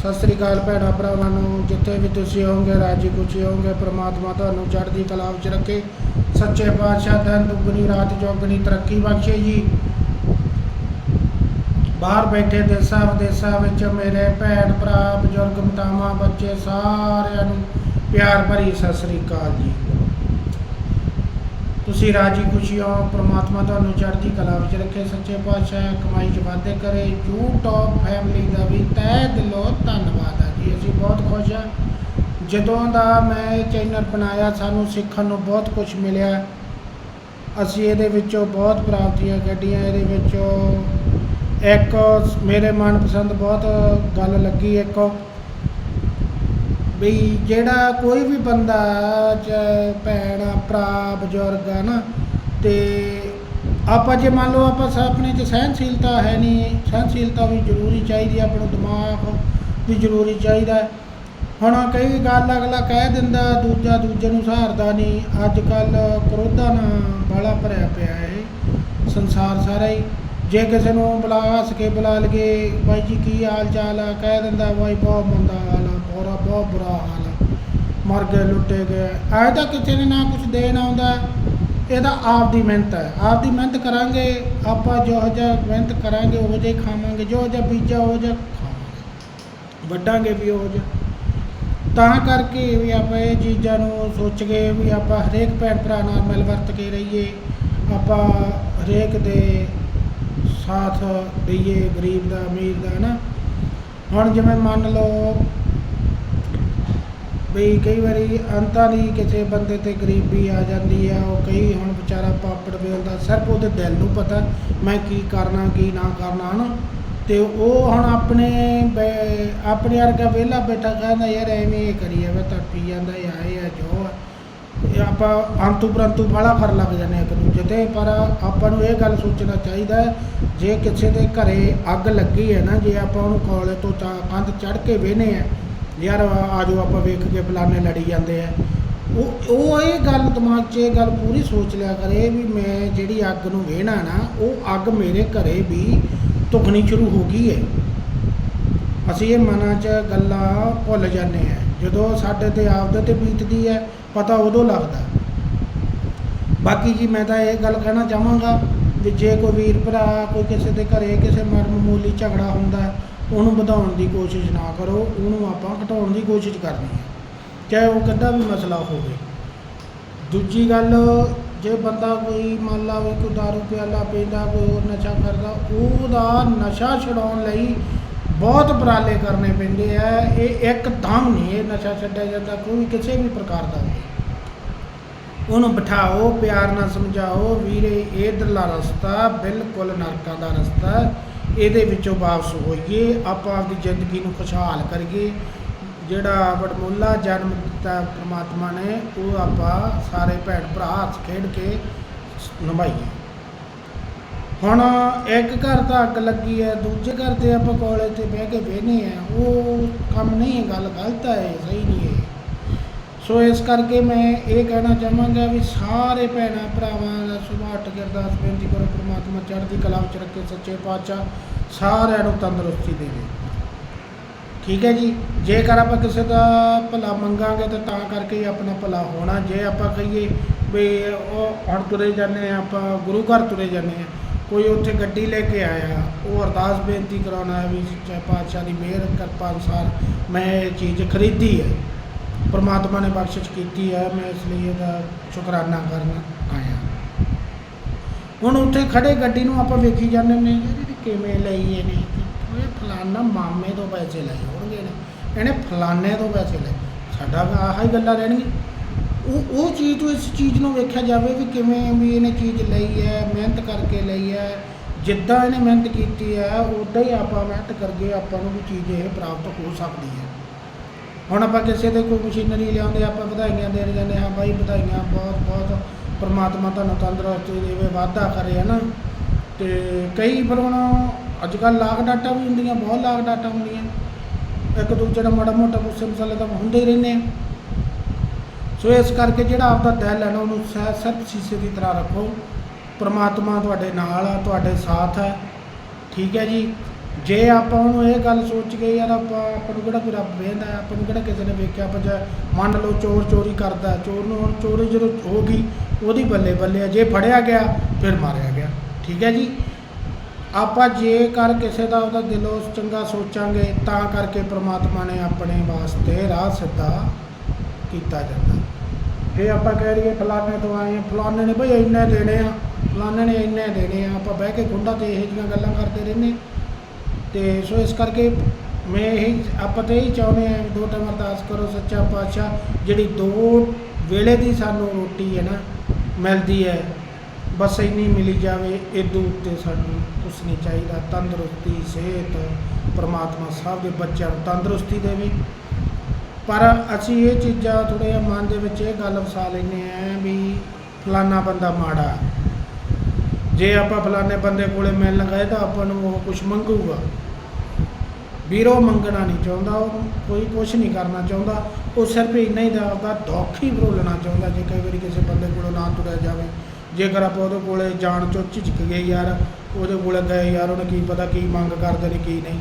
ਸਤਿ ਸ੍ਰੀ ਅਕਾਲ ਭੈਣਾਂ ਭਰਾਵਾਂ ਨੂੰ, ਜਿੱਥੇ ਵੀ ਤੁਸੀਂ ਹੋਵੋਗੇ, ਰਾਜੀ ਖੁਸ਼ੀ ਹੋਵੋਗੇ, ਪ੍ਰਮਾਤਮਾ ਤੁਹਾਨੂੰ ਚੜ੍ਹਦੀ ਕਲਾ ਵਿੱਚ ਰੱਖੇ। ਸੱਚੇ ਪਾਤਸ਼ਾਹ ਦਿਨ ਦੁੱਗਣੀ ਰਾਤ ਚੌਗਣੀ ਤਰੱਕੀ ਬਖਸ਼ੇ ਜੀ। ਬਾਹਰ ਬੈਠੇ ਦੇਸਾਂ ਵਿਦੇਸਾਂ ਵਿੱਚ ਮੇਰੇ ਭੈਣ ਭਰਾ, ਬਜ਼ੁਰਗ, ਮਾਤਾਵਾਂ, ਬੱਚੇ ਸਾਰਿਆਂ ਨੂੰ ਪਿਆਰ ਭਰੀ ਸਤਿ ਸ੍ਰੀ ਅਕਾਲ ਜੀ। ਤੁਸੀਂ ਰਾਜੀ ਖੁਸ਼ੀ ਹੋ ਪ੍ਰਮਾਤਮਾ ਤੁਹਾਨੂੰ ਚੜ੍ਹਦੀ ਕਲਾ ਵਿੱਚ ਰੱਖੇ, ਸੱਚੇ ਪਾਤਸ਼ਾਹ ਕਮਾਈ ਚ ਵਾਧੇ ਕਰੇ ਯੂ ਟੌਪ ਫੈਮਿਲੀ ਦਾ ਵੀ ਤਹਿ ਦਿਲੋਂ ਧੰਨਵਾਦ ਆ ਜੀ। ਅਸੀਂ ਬਹੁਤ ਖੁਸ਼ ਹਾਂ ਜਦੋਂ ਦਾ ਮੈਂ ਇਹ ਚੈਨਲ ਬਣਾਇਆ, ਸਾਨੂੰ ਸਿੱਖਣ ਨੂੰ ਬਹੁਤ ਕੁਝ ਮਿਲਿਆ। ਅਸੀਂ ਇਹਦੇ ਵਿੱਚੋਂ ਬਹੁਤ ਪ੍ਰਾਪਤੀਆਂ ਕੱਢੀਆਂ, ਇਹਦੇ ਵਿੱਚੋਂ ਇੱਕ ਮੇਰੇ ਮਨਪਸੰਦ ਬਹੁਤ ਗੱਲ ਲੱਗੀ ਇੱਕ। ਵੀ ਜਿਹੜਾ ਕੋਈ ਵੀ ਬੰਦਾ ਚਾਹੇ ਭੈਣ ਆ, ਭਰਾ ਬਜ਼ੁਰਗ ਆ ਨਾ ਤੇ ਆਪਾਂ ਜੇ ਮੰਨ ਲਓ ਆਪਾਂ ਸ- ਆਪਣੇ 'ਚ ਸਹਿਨਸ਼ੀਲਤਾ ਹੈ ਨਹੀਂ ਸਹਿਨਸ਼ੀਲਤਾ ਵੀ ਜ਼ਰੂਰੀ ਚਾਹੀਦੀ ਆ, ਆਪਾਂ ਨੂੰ ਦਿਮਾਗ ਵੀ ਜ਼ਰੂਰੀ ਚਾਹੀਦਾ ਹੈ। ਹੁਣ ਕਈ ਗੱਲ ਅਗਲਾ ਕਹਿ ਦਿੰਦਾ ਦੂਜਾ ਦੂਜੇ ਨੂੰ ਸਹਾਰਦਾ ਨਹੀਂ ਅੱਜ ਕੱਲ ਕਰੋਧਾ ਨਾਲ ਬਾਲਾ ਭਰਿਆ ਪਿਆ ਹੈ ਸੰਸਾਰ ਸਾਰਾ ਹੀ ਜੇ ਕਿਸੇ ਨੂੰ ਬੁਲਾ ਹੱਸ ਕੇ ਬੁਲਾ ਲਗੇ ਬਾਈ ਜੀ ਕੀ ਹਾਲ ਚਾਲ ਆ? ਕਹਿ ਦਿੰਦਾ, ਬਾਈ ਬਹੁਤ ਮੰਦਾ ਹਾਲ ਆ, ਬੋਰਾ, ਬਹੁਤ ਬੁਰਾ ਹਾਲ ਆ। ਮਰ ਗਏ, ਲੁੱਟੇ ਗਏ। ਐ ਤਾਂ ਕਿਸੇ ਨੇ ਨਾ ਕੁਝ ਦੇਣ ਆਉਂਦਾ। ਇਹਦਾ ਆਪ ਦੀ ਮਿਹਨਤ ਹੈ ਆਪ ਦੀ ਮਿਹਨਤ ਕਰਾਂਗੇ, ਆਪਾਂ ਜੋ ਜਿਹਾ ਮਿਹਨਤ ਕਰਾਂਗੇ, ਉਹ ਜਿਹਾ ਖਾਵਾਂਗੇ। ਜੋ ਜਿਹਾ ਬੀਜਾ ਉਹ ਜਿਹਾ ਖਾਵਾਂਗੇ। ਵੱਡਾਂਗੇ ਵੀ ਉਹ ਜਿਹਾ। ਤਾਂ ਕਰਕੇ ਵੀ ਆਪਾਂ ਇਹ ਚੀਜ਼ਾਂ ਨੂੰ ਸੋਚ ਕੇ ਵੀ ਆਪਾਂ ਹਰੇਕ ਭੈਣ ਭਰਾ ਨਾਲ ਮਿਲ ਵਰਤ ਕੇ ਰਹੀਏ। ਆਪਾਂ ਹਰੇਕ ਦੇ ਸਾਥ ਦਈਏ ਗਰੀਬ ਦਾ, ਅਮੀਰ ਦਾ ਨਾ ਹੁਣ ਜਿਵੇਂ ਮੰਨ ਲਓ ਵੀ ਕਈ ਵਾਰੀ ਅੰਤਾਂ ਦੀ ਕਿਸੇ ਬੰਦੇ ਤੇ ਗਰੀਬੀ ਆ ਜਾਂਦੀ ਆ, ਉਹ ਕਈ ਹੁਣ ਵਿਚਾਰਾ ਪਾਪੜ ਵੇਲਦਾ, ਸਿਰਫ ਉਹਦੇ ਦਿਲ ਨੂੰ ਪਤਾ ਮੈਂ ਕੀ ਕਰਨਾ, ਕੀ ਨਾ ਕਰਨਾ, ਹਨਾ? ਤੇ ਉਹ ਹੁਣ ਆਪਣੇ ਆਪਣੇ ਵਰਗਾ ਵਿਹਲਾ ਬੈਠਾ ਕਹਿੰਦਾ, ਯਾਰ ਐਵੇਂ ਇਹ ਕਰੀ ਜਾਵੇ ਪੀ ਜਾਂਦਾ ਯਾ ਇਹ ਆ, ਜੋ ਆ। ਇਹ ਆਪਾਂ ਅੰਤੂ ਪ੍ਰੰਤੂ ਬਾਹਲਾ ਫਰ ਲੱਗ ਜਾਂਦੇ ਹਾਂ ਇੱਕ ਦੂਜੇ ਤੇ, ਪਰ ਆਪਾਂ ਨੂੰ ਇਹ ਗੱਲ ਸੋਚਣਾ ਚਾਹੀਦਾ ਜੇ ਕਿਸੇ ਦੇ ਘਰੇ ਅੱਗ ਲੱਗੀ ਹੈ ਨਾ, ਜੇ ਆਪਾਂ ਉਹਨੂੰ ਕੋਲੇ ਤੋਂ ਤਾਂ ਕੰਧ ਚੜ ਕੇ ਵੇਨੇ ਆ, ਯਾਰ ਆਜੋ ਆਪਾਂ ਵੇਖ ਕੇ ਫਲਾਣੇ ਲੜੀ ਜਾਂਦੇ ਆ। ਉਹ ਉਹ ਇਹ ਗੱਲ ਦਿਮਾਗ 'ਚ ਇਹ ਗੱਲ ਪੂਰੀ ਸੋਚ ਲਿਆ ਕਰੇ ਵੀ ਮੈਂ ਜਿਹੜੀ ਅੱਗ ਨੂੰ ਵੇਹਣਾ ਨਾ, ਉਹ ਅੱਗ ਮੇਰੇ ਘਰੇ ਵੀ ਧੁਖਣੀ ਸ਼ੁਰੂ ਹੋ ਗਈ ਹੈ। ਅਸੀਂ ਇਹ ਮਨਾਂ 'ਚ ਗੱਲਾਂ ਭੁੱਲ ਜਾਂਦੇ ਆ। ਜਦੋਂ ਸਾਡੇ ਤੇ ਆਪਦੇ ਤੇ ਬੀਤਦੀ ਹੈ ਪਤਾ ਉਦੋਂ ਲੱਗਦਾ। ਬਾਕੀ ਜੀ ਮੈਂ ਤਾਂ ਇਹ ਗੱਲ ਕਹਿਣਾ ਚਾਹਾਂਗਾ ਵੀ ਜੇ ਕੋਈ ਵੀਰ ਭਰਾ, ਕੋਈ ਕਿਸੇ ਦੇ ਘਰੇ ਕਿਸੇ ਮਰ ਮਾਮੂਲੀ ਝਗੜਾ ਹੁੰਦਾ, ਉਹਨੂੰ ਵਧਾਉਣ ਦੀ ਕੋਸ਼ਿਸ਼ ਨਾ ਕਰੋ, ਉਹਨੂੰ ਆਪਾਂ ਘਟਾਉਣ ਦੀ ਕੋਸ਼ਿਸ਼ ਕਰਨੀ ਹੈ। ਚਾਹੇ ਉਹ ਕਿੱਡਾ ਵੀ ਮਸਲਾ ਹੋਵੇ। ਦੂਜੀ ਗੱਲ, ਜੇ ਬੰਦਾ ਕੋਈ ਮੰਨ ਲਾ ਕੋਈ ਦਾਰੂ ਪਿਆਲਾ, ਪੀਂਦਾ, ਕੋਈ ਹੋਰ ਨਸ਼ਾ ਕਰਦਾ, ਉਹਦਾ ਨਸ਼ਾ ਛਡਾਉਣ ਲਈ ਬਹੁਤ ਉਪਰਾਲੇ ਕਰਨੇ ਪੈਂਦੇ ਆ, ਇਹ ਇੱਕ ਦਮ ਨਹੀਂ, ਇਹ ਨਸ਼ਾ ਛੱਡਿਆ ਜਾਂਦਾ, ਕੋਈ ਕਿਸੇ ਵੀ ਪ੍ਰਕਾਰ ਦਾ ਉਹਨੂੰ ਬਿਠਾਓ, ਪਿਆਰ ਨਾਲ ਸਮਝਾਓ, ਵੀਰੇ, ਇਹ ਦਰਲਾ ਰਸਤਾ, ਬਿਲਕੁਲ ਨਰਕਾਂ ਦਾ ਰਸਤਾ, ਇਹਦੇ ਵਿੱਚੋਂ ਵਾਪਸ ਹੋਈਏ, ਆਪਾਂ ਆਪਦੀ ਜ਼ਿੰਦਗੀ ਨੂੰ ਖੁਸ਼ਹਾਲ ਕਰੀਏ। ਜਿਹੜਾ ਵਡਮੁੱਲਾ ਜਨਮ ਦਿੱਤਾ ਪ੍ਰਮਾਤਮਾ ਨੇ, ਉਹ ਆਪਾਂ ਸਾਰੇ ਭੈਣ ਭਰਾ ਹੱਥ ਖੇਡ ਕੇ ਨਿਭਾਈਏ ਹੁਣ ਇੱਕ ਘਰ ਤਾਂ ਅੱਗ ਲੱਗੀ ਹੈ, ਦੂਜੇ ਘਰ ਤੇ ਆਪਾਂ ਕੋਲੇ ਤੇ ਬਹਿ ਕੇ ਬਹਿਨੇ ਆ, ਉਹ ਕੰਮ ਨਹੀਂ ਹੈ, ਗੱਲ ਗਲਤ ਹੈ, ਸਹੀ ਨਹੀਂ ਹੈ। ਸੋ ਇਸ ਕਰਕੇ ਮੈਂ ਇਹ ਕਹਿਣਾ ਚਾਹਾਂਗਾ ਵੀ ਸਾਰੇ ਭੈਣਾਂ ਭਰਾਵਾਂ ਦਾ ਸੁਭਾਅ ਉੱਠ ਕੇ ਅਰਦਾਸ ਬੇਨਤੀ ਕਰੋ, ਪ੍ਰਮਾਤਮਾ ਚੜ੍ਹਦੀ ਕਲਾ ਵਿੱਚ ਰੱਖੇ, ਸੱਚੇ ਪਾਤਸ਼ਾਹ, ਸਾਰਿਆਂ ਨੂੰ ਤੰਦਰੁਸਤੀ ਦੇਵੇ। ਠੀਕ ਹੈ ਜੀ? ਜੇਕਰ ਆਪਾਂ ਕਿਸੇ ਦਾ ਭਲਾ ਮੰਗਾਂਗੇ ਤਾਂ ਤਾਂ ਕਰਕੇ ਹੀ ਆਪਣਾ ਭਲਾ ਹੋਣਾ। ਜੇ ਆਪਾਂ ਕਹੀਏ ਵੀ ਉਹ ਹੁਣ ਤੁਰੇ ਜਾਂਦੇ ਆ, ਆਪਾਂ ਗੁਰੂ ਘਰ ਤੁਰੇ ਜਾਂਦੇ ਆ ਕੋਈ ਉੱਥੇ ਗੱਡੀ ਲੈ ਕੇ ਆਇਆ, ਉਹ ਅਰਦਾਸ ਬੇਨਤੀ ਕਰਾਉਣਾ ਹੈ ਵੀ ਸੱਚੇ ਪਾਤਸ਼ਾਹ ਦੀ ਮਿਹਰ, ਕਿਰਪਾ ਅਨੁਸਾਰ ਮੈਂ ਇਹ ਚੀਜ਼ ਖਰੀਦੀ ਹੈ। ਪਰਮਾਤਮਾ ਨੇ ਬਖਸ਼ਿਸ਼ ਕੀਤੀ ਹੈ, ਮੈਂ ਇਸ ਲਈ ਇਹਦਾ ਸ਼ੁਕਰਾਨਾ ਕਰਨ ਆਇਆ। ਹੁਣ ਉੱਥੇ ਖੜੇ ਗੱਡੀ ਨੂੰ ਆਪਾਂ ਵੇਖੀ ਜਾਂਦੇ ਨੇ ਯਾਰ ਇਹ ਕਿਵੇਂ ਲਈ ਇਹਨੇ ਇਹ ਫਲਾਨਾ ਮਾਮੇ ਤੋਂ ਪੈਸੇ ਲਏ ਹੋਣਗੇ ਇਹਨੇ ਫਲਾਨੇ ਤੋਂ ਪੈਸੇ ਲਏ। ਸਾਡਾ ਵੀ ਆਹ ਹੀ ਗੱਲਾਂ ਰਹਿਣਗੀਆਂ। ਉਹ ਉਹ ਚੀਜ਼ ਤੋਂ ਇਸ ਚੀਜ਼ ਨੂੰ ਵੇਖਿਆ ਜਾਵੇ ਵੀ ਕਿਵੇਂ ਵੀ ਇਹਨੇ ਚੀਜ਼ ਲਈ ਹੈ, ਮਿਹਨਤ ਕਰਕੇ ਲਈ ਹੈ, ਜਿੱਦਾਂ ਇਹਨੇ ਮਿਹਨਤ ਕੀਤੀ ਹੈ ਉਦਾਂ ਹੀ ਆਪਾਂ ਮਿਹਨਤ ਕਰਕੇ ਆਪਾਂ ਨੂੰ ਵੀ ਚੀਜ਼ ਇਹ ਪ੍ਰਾਪਤ ਹੋ ਸਕਦੀ ਹੈ। ਹੁਣ ਆਪਾਂ ਕਿਸੇ ਦੇ ਕੋਈ ਮਸ਼ੀਨਰੀ ਲਿਆਉਂਦੇ, ਆਪਾਂ ਵਧਾਈਆਂ ਦੇਣ ਜਾਂਦੇ ਹਾਂ, ਬਾਈ ਵਧਾਈਆਂ, ਬਹੁਤ ਬਹੁਤ ਪਰਮਾਤਮਾ ਤੁਹਾਨੂੰ ਤੰਦਰੁਸਤੀ ਦੇਵੇ, ਵਾਧਾ ਕਰੇ ਹੈ ਨਾ ਤੇ ਕਈ ਫਿਰ ਹੁਣ ਅੱਜ ਕੱਲ੍ਹ ਲਾਗ ਡਾਟਾ ਵੀ ਹੁੰਦੀਆਂ, ਬਹੁਤ ਲਾਗ ਡਾਟਾ ਹੁੰਦੀਆਂ। ਇੱਕ ਦੂਜੇ ਦਾ ਮਾੜਾ ਮੋਟਾ ਗੁੱਸੇ ਮਸਾਲੇ ਤਾਂ ਹੁੰਦੇ ਹੀ ਰਹਿੰਦੇ ਆ। ਸੋ ਇਸ ਕਰਕੇ ਜਿਹੜਾ ਆਪਦਾ ਦਿਲ ਹੈ ਨਾ ਉਹਨੂੰ ਸਹਿ ਸਿਰਫ ਸ਼ੀਸ਼ੇ ਦੀ ਤਰ੍ਹਾਂ ਰੱਖੋ। ਪਰਮਾਤਮਾ ਤੁਹਾਡੇ ਨਾਲ ਆ, ਤੁਹਾਡੇ ਸਾਥ ਹੈ। ਠੀਕ ਹੈ ਜੀ। ਜੇ ਆਪਾਂ ਉਹਨੂੰ ਇਹ ਗੱਲ ਸੋਚ ਕੇ ਯਾਰ ਆਪਾਂ ਆਪਾਂ ਨੂੰ ਕਿਹੜਾ ਕੋਈ ਰੱਬ ਵੇਖਦਾ ਆਪਾਂ ਨੂੰ ਕਿਹੜਾ ਕਿਸੇ ਨੇ ਵੇਖਿਆ? ਆਪਾਂ ਜੇ ਮੰਨ ਲਓ ਚੋਰ ਚੋਰੀ ਕਰਦਾ, ਚੋਰ ਨੂੰ ਹੁਣ ਚੋਰੀ ਜਦੋਂ ਹੋ ਗਈ, ਉਹਦੀ ਬੱਲੇ ਬੱਲੇ ਆ। ਜੇ ਫੜਿਆ ਗਿਆ, ਫਿਰ ਮਾਰਿਆ ਗਿਆ। ਠੀਕ ਹੈ ਜੀ। ਆਪਾਂ ਜੇਕਰ ਕਿਸੇ ਦਾ ਉਹਦਾ ਦਿਲੋਂ ਚੰਗਾ ਸੋਚਾਂਗੇ, ਤਾਂ ਕਰਕੇ ਪ੍ਰਮਾਤਮਾ ਨੇ ਆਪਣੇ ਵਾਸਤੇ ਰਾਹ ਸਿੱਧਾ ਕੀਤਾ ਜਾਂਦਾ। ਇਹ ਆਪਾਂ ਕਹਿ ਰਹੀਏ ਫਲਾਣੇ ਤੋਂ ਆਏ ਹਾਂ, ਫਲਾਣੇ ਨੇ ਬਈ ਇੰਨੇ ਦੇਣੇ ਆ। ਫਲਾਣੇ ਨੇ ਇੰਨੇ ਦੇਣੇ ਆ। ਆਪਾਂ ਬਹਿ ਕੇ ਗੁੰਡਾ ਤੇ ਇਹੋ ਜਿਹੀਆਂ ਗੱਲਾਂ ਕਰਦੇ ਰਹਿੰਦੇ ਤੇ ਸੋ ਇਸ ਕਰਕੇ ਮੈਂ ਇਹ ਆਪਾਂ ਤਾਂ ਇਹੀ ਚਾਹੁੰਦੇ ਆ ਦੋ ਟਾਈਮ ਅਰਦਾਸ ਕਰੋ ਸੱਚਾ ਪਾਤਸ਼ਾਹ ਜਿਹੜੀ ਦੋ ਵੇਲੇ ਦੀ ਸਾਨੂੰ ਰੋਟੀ ਹੈ ਨਾ ਮਿਲਦੀ ਹੈ ਬਸ ਇੰਨੀ ਮਿਲੀ ਜਾਵੇ ਇਦੋਂ ਉੱਤੇ ਸਾਨੂੰ ਕੁਛ ਨਹੀਂ ਚਾਹੀਦਾ। ਤੰਦਰੁਸਤੀ ਸਿਹਤ ਪਰਮਾਤਮਾ ਸਭ ਦੇ ਬੱਚਿਆਂ ਨੂੰ ਤੰਦਰੁਸਤੀ ਦੇਵੇ। ਪਰ ਅਸੀਂ ਇਹ ਚੀਜ਼ਾਂ ਥੋੜ੍ਹਾ ਜਿਹਾ ਮਨ ਦੇ ਵਿੱਚ ਇਹ ਗੱਲ ਵਸਾ ਲੈਂਦੇ ਆ ਵੀ ਫਲਾਨਾ ਬੰਦਾ ਮਾੜਾ। ਜੇ ਆਪਾਂ ਫਲਾਨੇ ਬੰਦੇ ਕੋਲੇ ਮਿਲਣ ਗਏ ਤਾਂ ਆਪਾਂ ਨੂੰ ਉਹ ਕੁਝ ਮੰਗੂਗਾ। ਵੀਰੋ ਮੰਗਣਾ ਨਹੀਂ ਚਾਹੁੰਦਾ ਉਹ ਕੋਈ ਕੁਝ ਨਹੀਂ ਕਰਨਾ ਚਾਹੁੰਦਾ। ਉਹ ਸਿਰਫ ਇੰਨਾ ਹੀ ਦਾ ਆਪਦਾ ਦੁੱਖ ਹੀ ਭਰੋਲਣਾ ਚਾਹੁੰਦਾ ਜੇ ਕਈ ਵਾਰੀ ਕਿਸੇ ਬੰਦੇ ਕੋਲੋਂ ਨਾ ਤੁਰਿਆ ਜਾਵੇ। ਜੇਕਰ ਆਪਾਂ ਉਹਦੇ ਕੋਲੇ ਜਾਣ ਚੋਂ ਝਿਜਕ ਗਏ ਯਾਰ, ਉਹਦੇ ਕੋਲੇ ਗਏ ਯਾਰ, ਉਹਨੇ ਕੀ ਪਤਾ ਕੀ ਮੰਗ ਕਰਦੇ ਨੇ, ਕੀ ਨਹੀਂ।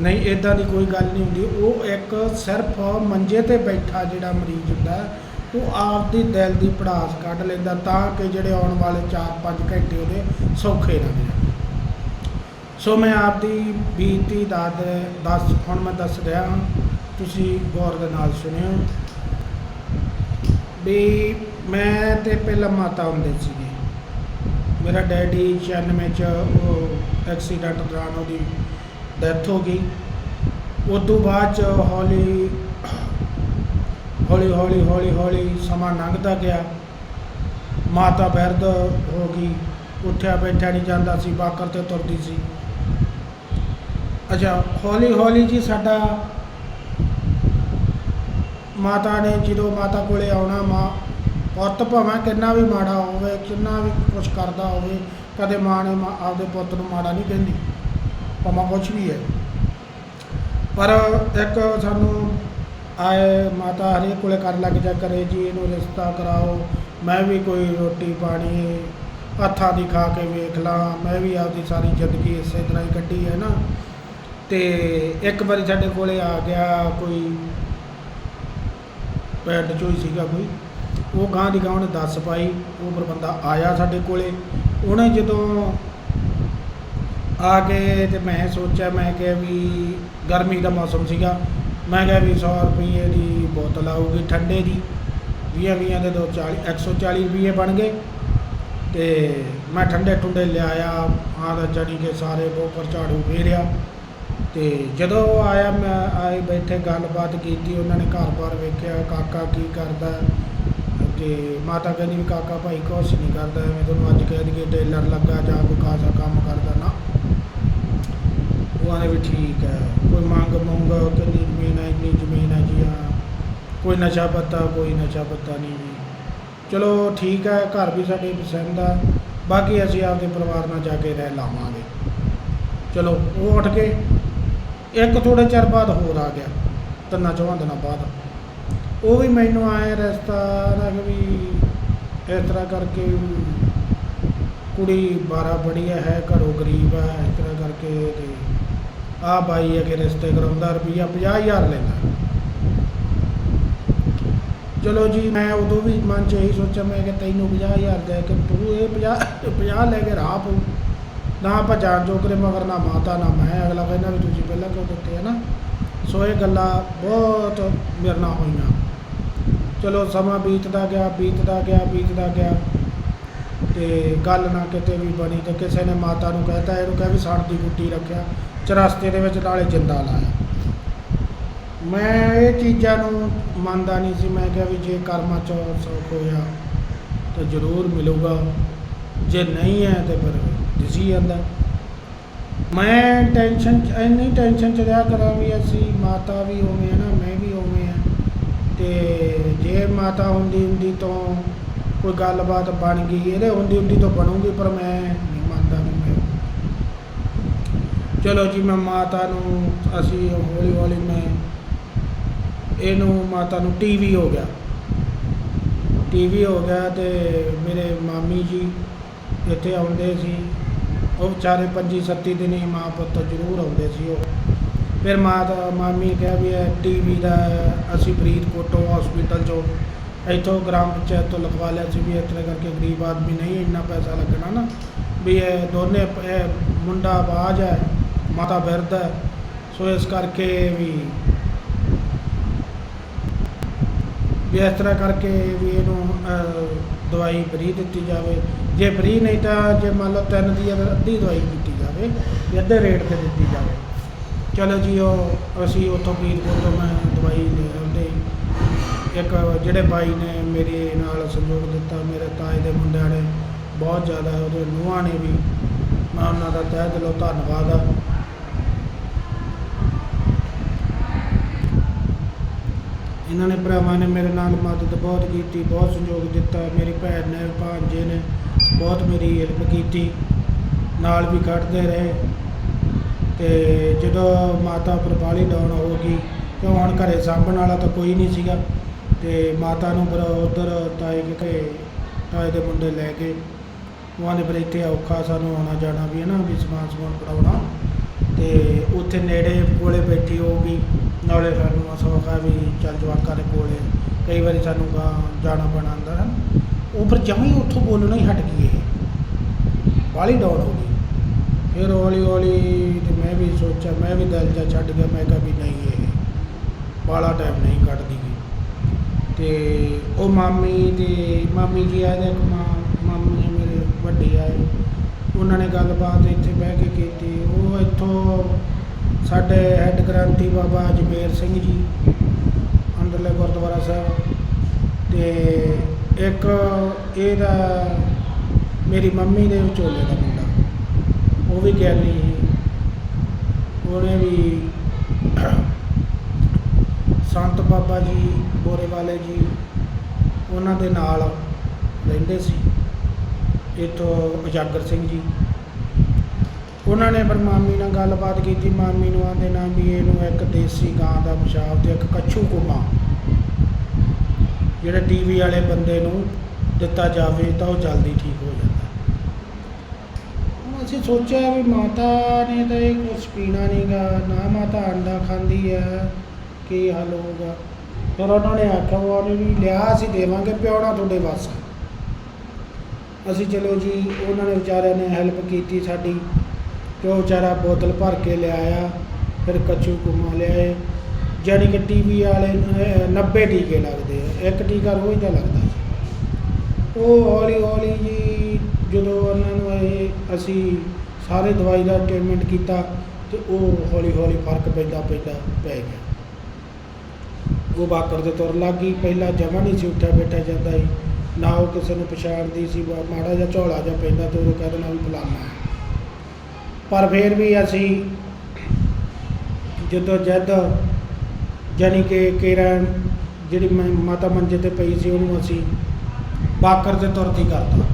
ਨਹੀਂ ਇਦਾਂ ਦੀ ਕੋਈ ਗੱਲ ਨਹੀਂ ਹੁੰਦੀ। ਉਹ ਇੱਕ ਸਿਰਫ ਮੰਜੇ ਤੇ ਬੈਠਾ ਜਿਹੜਾ ਮਰੀਜ਼ ਹੁੰਦਾ, ਉਹ ਆਪਦੀ ਦਿਲ ਦੀ ਪੜਾਸ ਕੱਢ ਲੈਂਦਾ ਤਾਂ ਕਿ ਜਿਹੜੇ ਆਉਣ ਵਾਲੇ 4-5 ਘੰਟੇ ਉਹਦੇ ਸੌਖੇ ਲੰਘ ਸੋ ਮੈਂ ਆਪਦੀ ਬੀਤੀ ਦਾਦ ਦੱਸ, ਹੁਣ ਮੈਂ ਦੱਸ ਰਿਹਾ ਹਾਂ, ਤੁਸੀਂ ਗੌਰ ਦੇ ਨਾਲ ਸੁਣਿਓ। ਵੀ ਮੈਂ ਤੇ ਪਹਿਲਾਂ ਮਾਤਾ ਹੁੰਦੇ ਸੀਗੇ। ਮੇਰਾ ਡੈਡੀ 96 ਚ ਉਹ ਐਕਸੀਡੈਂਟ ਦੌਰਾਨ ਉਹਦੀ ਡੈਥ ਹੋ ਗਈ। ਉਦੋਂ ਬਾਅਦ ਚ ਹੌਲੀ ਹੌਲੀ ਹੌਲੀ ਹੌਲੀ ਹੌਲੀ ਸਮਾਂ ਲੰਘਦਾ ਗਿਆ। ਮਾਤਾ ਬਿਰਧ ਹੋ ਗਈ। ਉੱਠਿਆ ਬੈਠਿਆ ਨਹੀਂ ਜਾਂਦਾ ਸੀ, ਬਾਕਰ ਤੇ ਤੁਰਦੀ ਸੀ। ਅੱਛਾ, ਹੌਲੀ ਹੌਲੀ ਜੀ ਸਾਡਾ ਮਾਤਾ ਨੇ ਜਦੋਂ ਮਾਤਾ ਕੋਲੇ ਆਉਣਾ, ਮਾਂ ਪੁੱਤ ਭਾਵੇਂ ਕਿੰਨਾ ਵੀ ਮਾੜਾ ਹੋਵੇ ਕਿੰਨਾ ਵੀ ਕੁਝ ਕਰਦਾ ਹੋਵੇ, ਕਦੇ ਮਾਂ ਨੇ ਮਾਂ- ਆਪਦੇ ਪੁੱਤ ਨੂੰ ਮਾੜਾ ਨਹੀਂ ਕਹਿੰਦੀ। ਭਾਵੇਂ ਕੁਝ ਵੀ ਹੈ। ਪਰ ਇੱਕ ਸਾਨੂੰ ਆਏ ਮਾਤਾ ਹਰੇ ਕੋਲੇ ਕਰ ਲੱਗ ਜਾ ਕਰੇ ਜੀ, ਇਹਨੂੰ ਰਿਸ਼ਤਾ ਕਰਾਓ, ਮੈਂ ਵੀ ਕੋਈ ਰੋਟੀ ਪਾਣੀ, ਹੱਥਾਂ ਦੀ ਖਾ ਕੇ ਵੇਖ ਲਾਂ, ਮੈਂ ਵੀ ਆਪਦੀ ਸਾਰੀ ਜ਼ਿੰਦਗੀ ਇਸੇ ਤਰ੍ਹਾਂ ਹੀ ਕੱਢੀ ਹੈ ਨਾ। ਤੇ ਇੱਕ ਵਾਰੀ ਸਾਡੇ ਕੋਲੇ ਆ ਗਿਆ ਕੋਈ ਪਿੰਡ ਚੋਂ ਹੀ ਸੀਗਾ ਕੋਈ, ਉਹ ਗਾਂ ਦੀ ਗਾਂ ਉਹਨੇ ਦੱਸ ਪਾਈ, ਉਹ ਫਿਰ ਬੰਦਾ ਆਇਆ ਸਾਡੇ ਕੋਲੇ, ਉਹਨੇ ਜਦੋਂ ਆ ਕੇ ਤੇ ਮੈਂ ਸੋਚਿਆ, ਮੈਂ ਕਿਹਾ ਵੀ ਗਰਮੀ ਦਾ ਮੌਸਮ ਸੀਗਾ। ਮੈਂ ਕਿਹਾ ਵੀ 100 ਰੁਪਏ ਦੀ ਬੋਤਲ ਆਊਗੀ ਠੰਡੇ ਦੀ। 20 ਵੀਹਾਂ ਦੇ ਦੋ 40 140 ਰੁਪਏ ਬਣ ਗਏ। ਤੇ ਮੈਂ ਠੰਡੇ ਠੁੰਡੇ ਲਿਆਇਆ, ਆਹ ਦਾ ਜੜੀ ਕੇ ਸਾਰੇ ਬੋਕਰ ਝਾੜੂ ਫੇਰਿਆ। ਤੇ ਜਦੋਂ ਆਇਆ, ਮੈਂ ਆਏ ਬੈਠੇ, ਗੱਲਬਾਤ ਕੀਤੀ, ਉਹਨਾਂ ਨੇ ਘਰ-ਬਾਰ ਵੇਖਿਆ, ਕਾਕਾ ਕੀ ਕਰਦਾ? ਤੇ ਮਾਤਾ ਕਹਿੰਦੀ ਵੀ ਕਾਕਾ ਭਾਈ ਕੁਛ ਨਹੀਂ ਕਰਦਾ ਐਵੇਂ ਤੁਹਾਨੂੰ ਅੱਜ ਕਹਿ ਦਈਏ, ਟੇਲਰ ਲੱਗਾ, ਜਾਂ ਕੋਈ ਖਾਸਾ ਕੰਮ ਕਰਦਾ। ਉਹ ਆਨੇ ਵੀ ਠੀਕ ਹੈ। ਕੋਈ ਮੰਗ ਮੰਗ ਕਿੰਨੀ ਜ਼ਮੀਨ ਹੈ ਇੰਨੀ ਜ਼ਮੀਨ ਹੈ ਜੀ ਹਾਂ ਕੋਈ ਨਸ਼ਾ ਪੱਤਾ, ਕੋਈ ਨਸ਼ਾ ਪੱਤਾ ਨਹੀਂ ਜੀ। ਚਲੋ ਠੀਕ ਹੈ, ਘਰ ਵੀ ਸਾਡੇ ਪਸੰਦ ਆ। ਬਾਕੀ ਅਸੀਂ ਆਪਦੇ ਪਰਿਵਾਰ ਨਾਲ ਜਾ ਕੇ ਰਹਿ ਲਾਵਾਂਗੇ। ਚਲੋ, ਉਹ ਉੱਠ ਕੇ ਇੱਕ ਥੋੜੇ ਚਿਰ ਬਾਅਦ ਹੋਰ ਆ ਗਿਆ। ਤਿੰਨਾਂ ਚੌਹਾਂ ਦਿਨਾਂ ਬਾਅਦ। ਉਹ ਵੀ ਮੈਨੂੰ ਆਏ ਰਸਤਾ ਨਾ ਵੀ ਇਸ ਤਰ੍ਹਾਂ ਕਰਕੇ ਕੁੜੀ ਬਾਰਾ ਬੜੀ ਹੈ ਘਰੋਂ ਗਰੀਬ ਹੈ, ਇਸ ਤਰ੍ਹਾਂ ਕਰਕੇ ਤੇ ਆ ਬਾਈ ਹੈ ਰਿਸ਼ਤੇ ਕਰਾਉਂਦਾ, ਰੁਪਈਆ 50000 ਲੈਂਦਾ। ਚਲੋ ਜੀ, ਮੈਂ ਉਦੋਂ ਵੀ ਮਨ 'ਚ ਇਹੀ ਸੋਚਿਆ, ਮੈਂ ਕਿ ਤੈਨੂੰ 50000 ਦੇ ਕੇ ਤੂੰ ਇਹ 50 50 ਲੈ ਕੇ ਰਾਹ ਪਊ। ਨਾ ਆਪਾਂ ਜਾਣ ਜੋਗਰੇ ਮਗਰ ਨਾ ਮਾਤਾ, ਨਾ ਮੈਂ, ਅਗਲਾ ਕਹਿੰਦਾ ਵੀ ਤੁਸੀਂ ਪਹਿਲਾਂ ਕਿਉਂ ਦਿੱਤੇ ਹੈ ਨਾ? ਸੋ ਇਹ ਗੱਲਾਂ ਬਹੁਤ ਮੇਰੇ ਨਾਲ ਹੋਈਆਂ। ਚਲੋ ਸਮਾਂ ਬੀਤਦਾ ਗਿਆ ਬੀਤਦਾ ਗਿਆ ਬੀਤਦਾ ਗਿਆ। ਤੇ ਗੱਲ ਨਾ ਕਿਤੇ ਵੀ ਬਣੀ ਤੇ ਕਿਸੇ ਨੇ ਮਾਤਾ ਨੂੰ ਕਹਿਤਾ, ਇਹਨੂੰ ਕਹਿ ਵੀ ਸਣ ਦੀ ਗੁੱਟੀ ਰੱਖਿਆ। ਚਰਸਤੇ ਦੇ ਵਿੱਚ ਨਾਲੇ ਜਿੰਦਾ ਲਾਇਆ। ਮੈਂ ਇਹ ਚੀਜ਼ਾਂ ਨੂੰ ਮੰਨਦਾ ਨਹੀਂ ਸੀ। ਮੈਂ ਕਿਹਾ ਵੀ ਜੇ ਕਰਮਾਂ ਚੋਂ ਸੁੱਖ ਹੋਇਆ ਤਾਂ ਜ਼ਰੂਰ ਮਿਲੂਗਾ। ਜੇ ਨਹੀਂ ਹੈ ਤੇ ਫਿਰ ਦਿਸੀ ਜਾਂਦਾ। ਮੈਂ ਟੈਨਸ਼ਨ ਚ, ਇੰਨੀ ਟੈਨਸ਼ਨ ਚ ਰਿਹਾ ਕਰਾਂ ਵੀ ਅਸੀਂ ਮਾਤਾ ਵੀ ਉਵੇਂ ਨਾ, ਮੈਂ ਵੀ ਉਵੇਂ ਆ। ਤੇ ਜੇ ਮਾਤਾ ਹੁੰਦੀ ਹੁੰਦੀ ਤੋਂ ਕੋਈ ਗੱਲਬਾਤ ਬਣ ਗਈ, ਇਹਦੇ ਹੁੰਦੀ ਹੁੰਦੀ ਤੋਂ ਬਣੂਗੀ, ਪਰ ਮੈਂ ਨਹੀਂ ਮੰਨਦਾ ਵੀ ਮੈਂ ਚਲੋ ਜੀ, ਮੈਂ ਮਾਤਾ ਨੂੰ, ਅਸੀਂ ਹੌਲੀ ਹੌਲੀ ਮੈਂ ਇਹਨੂੰ ਮਾਤਾ ਨੂੰ ਟੀਵੀ ਹੋ ਗਿਆ। ਟੀਵੀ ਹੋ ਗਿਆ ਤੇ ਮੇਰੇ ਮਾਮੀ ਜੀ ਇੱਥੇ ਆਉਂਦੇ ਸੀ। ਉਹ ਵਿਚਾਰੇ ਪੰਜੀ ਸੱਤੀ ਦਿਨ ਹੀ ਮਾਂ ਪੁੱਤ ਜ਼ਰੂਰ ਆਉਂਦੇ ਸੀ ਉਹ। ਫਿਰ ਮਾਂ ਮਾਮੀ ਕਿਹਾ ਵੀ ਇਹ ਟੀਵੀ ਦਾ ਅਸੀਂ ਫਰੀਦਕੋਟੋਂ ਹਸਪੀਟਲ ਚੋਂ ਇੱਥੋਂ ਗ੍ਰਾਮ ਪੰਚਾਇਤ ਤੋਂ ਲਿਖਵਾ ਲਿਆ ਸੀ ਵੀ ਇਸ ਤਰ੍ਹਾਂ ਕਰਕੇ ਗਰੀਬ ਆਦਮੀ ਨਹੀਂ ਇੰਨਾ ਪੈਸਾ ਲੱਗਣਾ ਨਾ। ਵੀ ਇਹ ਦੋਨੇ, ਇਹ ਮੁੰਡਾ ਬਾਜ ਹੈ। ਮਾਤਾ ਬਿਰਧ ਹੈ। ਸੋ ਇਸ ਕਰਕੇ ਵੀ ਵੀ ਇਸ ਤਰ੍ਹਾਂ ਕਰਕੇ ਵੀ ਇਹਨੂੰ ਦਵਾਈ ਫਰੀ ਦਿੱਤੀ ਜਾਵੇ। ਜੇ ਫਰੀ ਨਹੀਂ ਤਾਂ ਜੇ ਮੰਨ ਲਓ ਤਿੰਨ ਦੀ ਅਗਰ ਅੱਧੀ ਦਵਾਈ ਦਿੱਤੀ ਜਾਵੇ, ਵੀ ਅੱਧੇ ਰੇਟ ਤੇ ਦਿੱਤੀ ਜਾਵੇ। ਚਲੋ ਜੀ, ਉਹ ਅਸੀਂ ਉੱਥੋਂ ਫਰੀਦਕੋਟ ਤੋਂ ਮੈਂ ਦਵਾਈ ਲੈ ਆਉਂਦੇ। ਇੱਕ ਜਿਹੜੇ ਬਾਈ ਨੇ ਮੇਰੇ ਨਾਲ ਸਹਿਯੋਗ ਦਿੱਤਾ, ਮੇਰੇ ਤਾਏ ਦੇ ਮੁੰਡਿਆਂ ਨੇ ਬਹੁਤ ਜ਼ਿਆਦਾ ਉਹਦੇ ਨੂੰਹਾਂ ਨੇ ਵੀ, ਮੈਂ ਉਹਨਾਂ ਦਾ ਤਹਿ ਦਿਲੋਂ ਧੰਨਵਾਦ ਆ। ਇਹਨਾਂ ਨੇ ਭਰਾਵਾਂ ਨੇ ਮੇਰੇ ਨਾਲ ਮਦਦ ਬਹੁਤ ਕੀਤੀ, ਬਹੁਤ ਸਹਿਯੋਗ ਦਿੱਤਾ, ਮੇਰੀ ਭੈਣ ਨੇ ਭਾਂਜੇ ਨੇ, ਬਹੁਤ ਮੇਰੀ ਹੈਲਪ ਕੀਤੀ, ਨਾਲ ਵੀ ਖੜਦੇ ਰਹੇ। ਤੇ ਜਦੋਂ ਮਾਤਾ ਪਰ ਡਾਊਨ ਹੋ ਗਈ ਕਿਉਂ ਹੁਣ ਘਰੇ ਸਾਂਭਣ ਵਾਲਾ ਤਾਂ ਕੋਈ ਨਹੀਂ ਸੀਗਾ। ਤੇ ਮਾਤਾ ਨੂੰ ਫਿਰ ਉਧਰ ਤਾਏ ਕਿਤੇ ਤਾਏ ਦੇ ਮੁੰਡੇ ਲੈ ਕੇ ਉਹਨਾਂ ਦੇ ਫਿਰ ਇੱਥੇ ਔਖਾ ਸਾਨੂੰ ਆਉਣਾ ਜਾਣਾ ਵੀ ਹੈ ਨਾ, ਵੀ ਸਮਾਨ ਸਮਾਨ ਪੜਾਉਣਾ ਤੇ ਉੱਥੇ ਨੇੜੇ ਕੋਲੇ ਬੈਠੀ ਹੋਊਗੀ ਨਾਲੇ ਸਾਨੂੰ ਸੌਖਾ ਵੀ ਚੱਲ ਜਵਾਕਾਂ ਦੇ ਕੋਲੇ ਕਈ ਵਾਰੀ ਸਾਨੂੰ ਗਾਂ ਜਾਣਾ ਪੈਣਾ ਹੁੰਦਾ ਨਾ। ਉਹ ਫਿਰ ਜਮਾਂ ਹੀ ਉੱਥੋਂ ਬੋਲਣਾ ਹੀ ਹਟ ਗਈ ਇਹ। ਵਾਲੀ ਡਾਊਨ ਹੋ ਗਈ। ਫਿਰ ਹੌਲੀ ਹੌਲੀ ਤੇ ਮੈਂ ਵੀ ਸੋਚਿਆ, ਮੈਂ ਵੀ ਦਿਲ ਜਾ ਛੱਡ ਗਿਆ, ਮੈਂ ਕਿਹਾ ਵੀ ਨਹੀਂ ਇਹ ਬਾਲਾ ਟਾਈਮ ਨਹੀਂ ਕੱਢਦੀ ਗੀ। ਤੇ ਉਹ ਮਾਮੀ ਤੇ ਮਾਮੀ ਜੀ ਆਏ ਨੇ ਇੱਕ ਮਾਂ, ਮਾਮੀ ਮੇਰੇ ਵੱਡੇ ਆਏ। ਉਹਨਾਂ ਨੇ ਗੱਲਬਾਤ ਇੱਥੇ ਬਹਿ ਕੇ ਕੀਤੀ। ਉਹ ਇੱਥੋਂ ਸਾਡੇ ਹੈੱਡ ਗ੍ਰੰਥੀ ਬਾਬਾ ਜਮੇਰ ਸਿੰਘ ਜੀ, ਅੰਦਰਲੇ ਗੁਰਦੁਆਰਾ ਸਾਹਿਬ। ਤੇ ਇੱਕ ਇਹਦਾ ਮੇਰੀ ਮੰਮੀ ਦੇ ਵਿਚੋਲੇ ਦਾ ਮੁੰਡਾ, ਉਹ ਵੀ ਗਿਆਨੀ ਸੀ। ਉਹਨੇ ਵੀ ਸੰਤ ਬਾਬਾ ਜੀ, ਬੋਰੇ ਵਾਲੇ ਜੀ, ਉਹਨਾਂ ਦੇ ਨਾਲ ਰਹਿੰਦੇ ਸੀ। ਇੱਥੋਂ ਉਜਾਗਰ ਸਿੰਘ ਜੀ। ਉਹਨਾਂ ਨੇ ਫਿਰ ਮਾਮੀ ਨਾਲ ਗੱਲਬਾਤ ਕੀਤੀ, ਮਾਮੀ ਨੂੰ ਆਂਦੇ ਨਾ ਵੀ ਇਹਨੂੰ ਇੱਕ ਦੇਸੀ ਗਾਂ ਦਾ ਪਿਸ਼ਾਬ ਤੇ ਇੱਕ ਕੱਛੂ ਕੁਮਾ ਜਿਹੜਾ ਟੀਵੀ ਵਾਲੇ ਬੰਦੇ ਨੂੰ ਦਿੱਤਾ ਜਾਵੇ ਤਾਂ ਉਹ ਜਲਦੀ ਠੀਕ ਹੋ ਜਾਂਦਾ। ਅਸੀਂ ਸੋਚਿਆ ਵੀ ਮਾਤਾ ਨੇ ਤਾਂ ਇਹ ਕੁਛ ਪੀਣਾ ਨਹੀਂਗਾ ਨਾ ਮਾਤਾ ਅੰਡਾ ਖਾਂਦੀ ਹੈ ਕੀ ਹੱਲ ਹੋਊਗਾ? ਫਿਰ ਉਹਨਾਂ ਨੇ ਆਖਿਆ, ਉਹ ਉਹਨੇ ਵੀ ਲਿਆ ਅਸੀਂ ਦੇਵਾਂਗੇ ਪਿਉਣਾ ਤੁਹਾਡੇ ਵੱਸ ਅਸੀਂ ਚਲੋ ਜੀ, ਉਹਨਾਂ ਨੇ ਵਿਚਾਰਿਆਂ ਨੇ ਹੈਲਪ ਕੀਤੀ ਸਾਡੀ। ਤੇ ਉਹ ਵਿਚਾਰਾ ਬੋਤਲ ਭਰ ਕੇ ਲਿਆਇਆ, ਫਿਰ ਕੱਚੂ ਕੁਮਾ ਲਿਆਏ। ਜਾਣੀ ਕਿ ਟੀਵੀ ਵਾਲੇ ਨੂੰ ਇਹ 90 ਟੀਕੇ ਲੱਗਦੇ ਆ। ਇੱਕ ਟੀਕਾ ਰੋਜ਼ ਦਾ ਲੱਗਦਾ ਸੀ। ਉਹ ਹੌਲੀ ਹੌਲੀ ਜੀ ਜਦੋਂ ਉਹਨਾਂ ਨੂੰ ਇਹ ਅਸੀਂ ਸਾਰੇ ਦਵਾਈ ਦਾ ਟ੍ਰੀਟਮੈਂਟ ਕੀਤਾ ਤੇ ਉਹ ਹੌਲੀ ਹੌਲੀ ਫ਼ਰਕ ਪੈਂਦਾ ਪੈਂਦਾ ਪੈ ਗਿਆ। ਉਹ ਬਾਕਰ ਦੇ ਤੁਰ ਲੱਗ ਗਈ। ਪਹਿਲਾਂ ਜਮਾ ਨਹੀਂ ਸੀ ਉੱਠਿਆ ਬੈਠਾ ਜਾਂਦਾ ਸੀ। ਨਾ ਉਹ ਕਿਸੇ ਨੂੰ ਪਛਾਣਦੀ ਸੀ ਵਾ- ਮਾੜਾ ਜਿਹਾ ਝੋਲਾ ਜਿਹਾ ਪੈਂਦਾ ਤੇ ਉਹ ਕਹਿ ਦੇਣਾ ਵੀ ਫਲਾਨਾ ਪਰ ਫਿਰ ਵੀ ਅਸੀਂ ਜਦੋਂ ਜਦ ਜਾਣੀ ਕਿ ਕੇਰਾ ਜਿਹੜੀ ਮਾਤਾ ਮੰਜੇ ਤੇ ਪਈ ਸੀ, ਉਹਨੂੰ ਅਸੀਂ ਬਾਕਰ ਤੇ ਤੁਰਦੀ ਕਰਤਾ,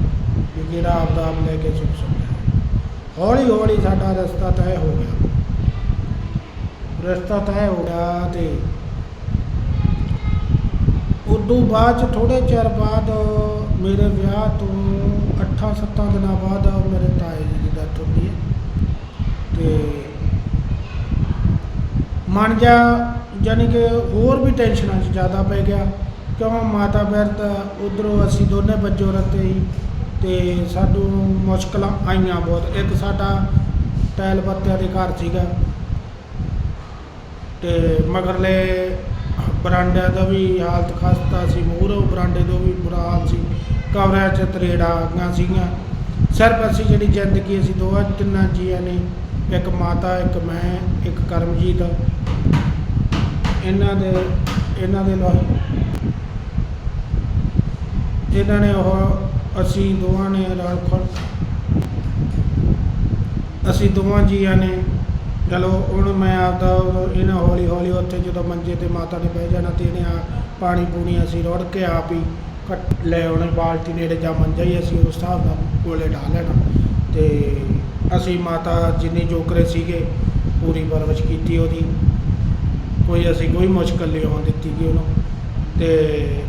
ਵੀ ਜਿਹੜਾ ਆਪਦਾ ਆਪ ਲੈ ਕੇ ਸੁੱਕ ਸੁੱਕ ਹੌਲੀ ਹੌਲੀ ਸਾਡਾ ਰਸਤਾ ਤੈਅ ਹੋ ਗਿਆ। ਰਸਤਾ ਤੈਅ ਹੋ ਗਿਆ ਤੇ ਉਦੋਂ ਬਾਅਦ ਚ ਥੋੜੇ ਚਿਰ ਬਾਅਦ ਮੇਰੇ ਵਿਆਹ ਤੋਂ 8-7 ਦਿਨਾਂ ਬਾਅਦ ਮੇਰੇ ਤਾਏ ਤੇ ਮਨ ਜਾ ਜਾਣੀ ਕਿ ਹੋਰ ਵੀ ਟੈਨਸ਼ਨਾਂ 'ਚ ਜ਼ਿਆਦਾ ਪੈ ਗਿਆ, ਕਿਉਂ ਮਾਤਾ ਬਿਰਧ ਉਧਰੋਂ ਅਸੀਂ ਦੋਨੇ ਬੱਜੋ ਰੱਤੇ ਸੀ ਤੇ ਸਾਨੂੰ ਮੁਸ਼ਕਲਾਂ ਆਈਆਂ ਬਹੁਤ। ਇੱਕ ਸਾਡਾ ਟੈਲ ਬੱਤਿਆਂ ਦੇ ਘਰ ਸੀਗਾ ਤੇ ਮਗਰਲੇ ਬਰਾਂਡਿਆਂ ਦਾ ਵੀ ਹਾਲਤ ਖਸਤਾ ਸੀ, ਮੂਹਰੋਂ ਬਰਾਂਡੇ ਤੋਂ ਵੀ ਬੁਰਾ ਹਾਲ ਸੀ, ਕਮਰਿਆਂ 'ਚ ਤਰੇੜਾਂ ਆ ਗਈਆਂ ਸੀਗੀਆਂ। ਸਿਰਫ ਅਸੀਂ ਜਿਹੜੀ ਜ਼ਿੰਦਗੀ ਅਸੀਂ ਦੋਵਾਂ ਤਿੰਨਾਂ ਜੀਆਂ ਨੇ ਇੱਕ ਮਾਤਾ, ਇੱਕ ਮੈਂ, ਇੱਕ ਕਰਮਜੀਤ। ਇਹਨਾਂ ਦੇ ਇਹਨਾਂ ਦੇ ਲੋ ਇਹਨਾਂ ਨੇ ਉਹ ਅਸੀਂ ਦੋਵਾਂ ਨੇ ਰਲ ਖੜ ਅਸੀਂ ਦੋਵਾਂ ਜੀਆਂ ਨੇ ਚਲੋ ਹੁਣ ਮੈਂ ਆਪਦਾ ਇਹਨਾਂ ਹੌਲੀ ਹੌਲੀ ਉੱਥੇ ਜਦੋਂ ਮੰਜੇ ਤੇ ਮਾਤਾ ਨੇ ਬਹਿ ਜਾਣਾ ਤੇ ਇਹਨੇ ਆ ਪਾਣੀ ਪੂਣੀ ਅਸੀਂ ਰੋੜ ਕੇ ਆਪ ਹੀ ਕੱਟ ਲੈ ਆਉਣੇ, ਬਾਲਟੀ ਨੇੜੇ ਜਾਂ ਮੰਜਾ ਹੀ ਅਸੀਂ ਉਸ ਹਿਸਾਬ ਨਾਲ ਕੋਲੇ ਢਾ ਲੈਣਾ ਤੇ ਅਸੀਂ ਮਾਤਾ ਜਿੰਨੀ ਜੋਕਰੇ ਸੀਗੇ, ਪੂਰੀ ਪਰਵਰਿਸ਼ ਕੀਤੀ ਉਹਦੀ। ਕੋਈ ਅਸੀਂ ਕੋਈ ਮੁਸ਼ਕਲ ਨਹੀਂ ਹੋਣ ਦਿੱਤੀ ਕਿ ਉਹਨੂੰ। ਤੇ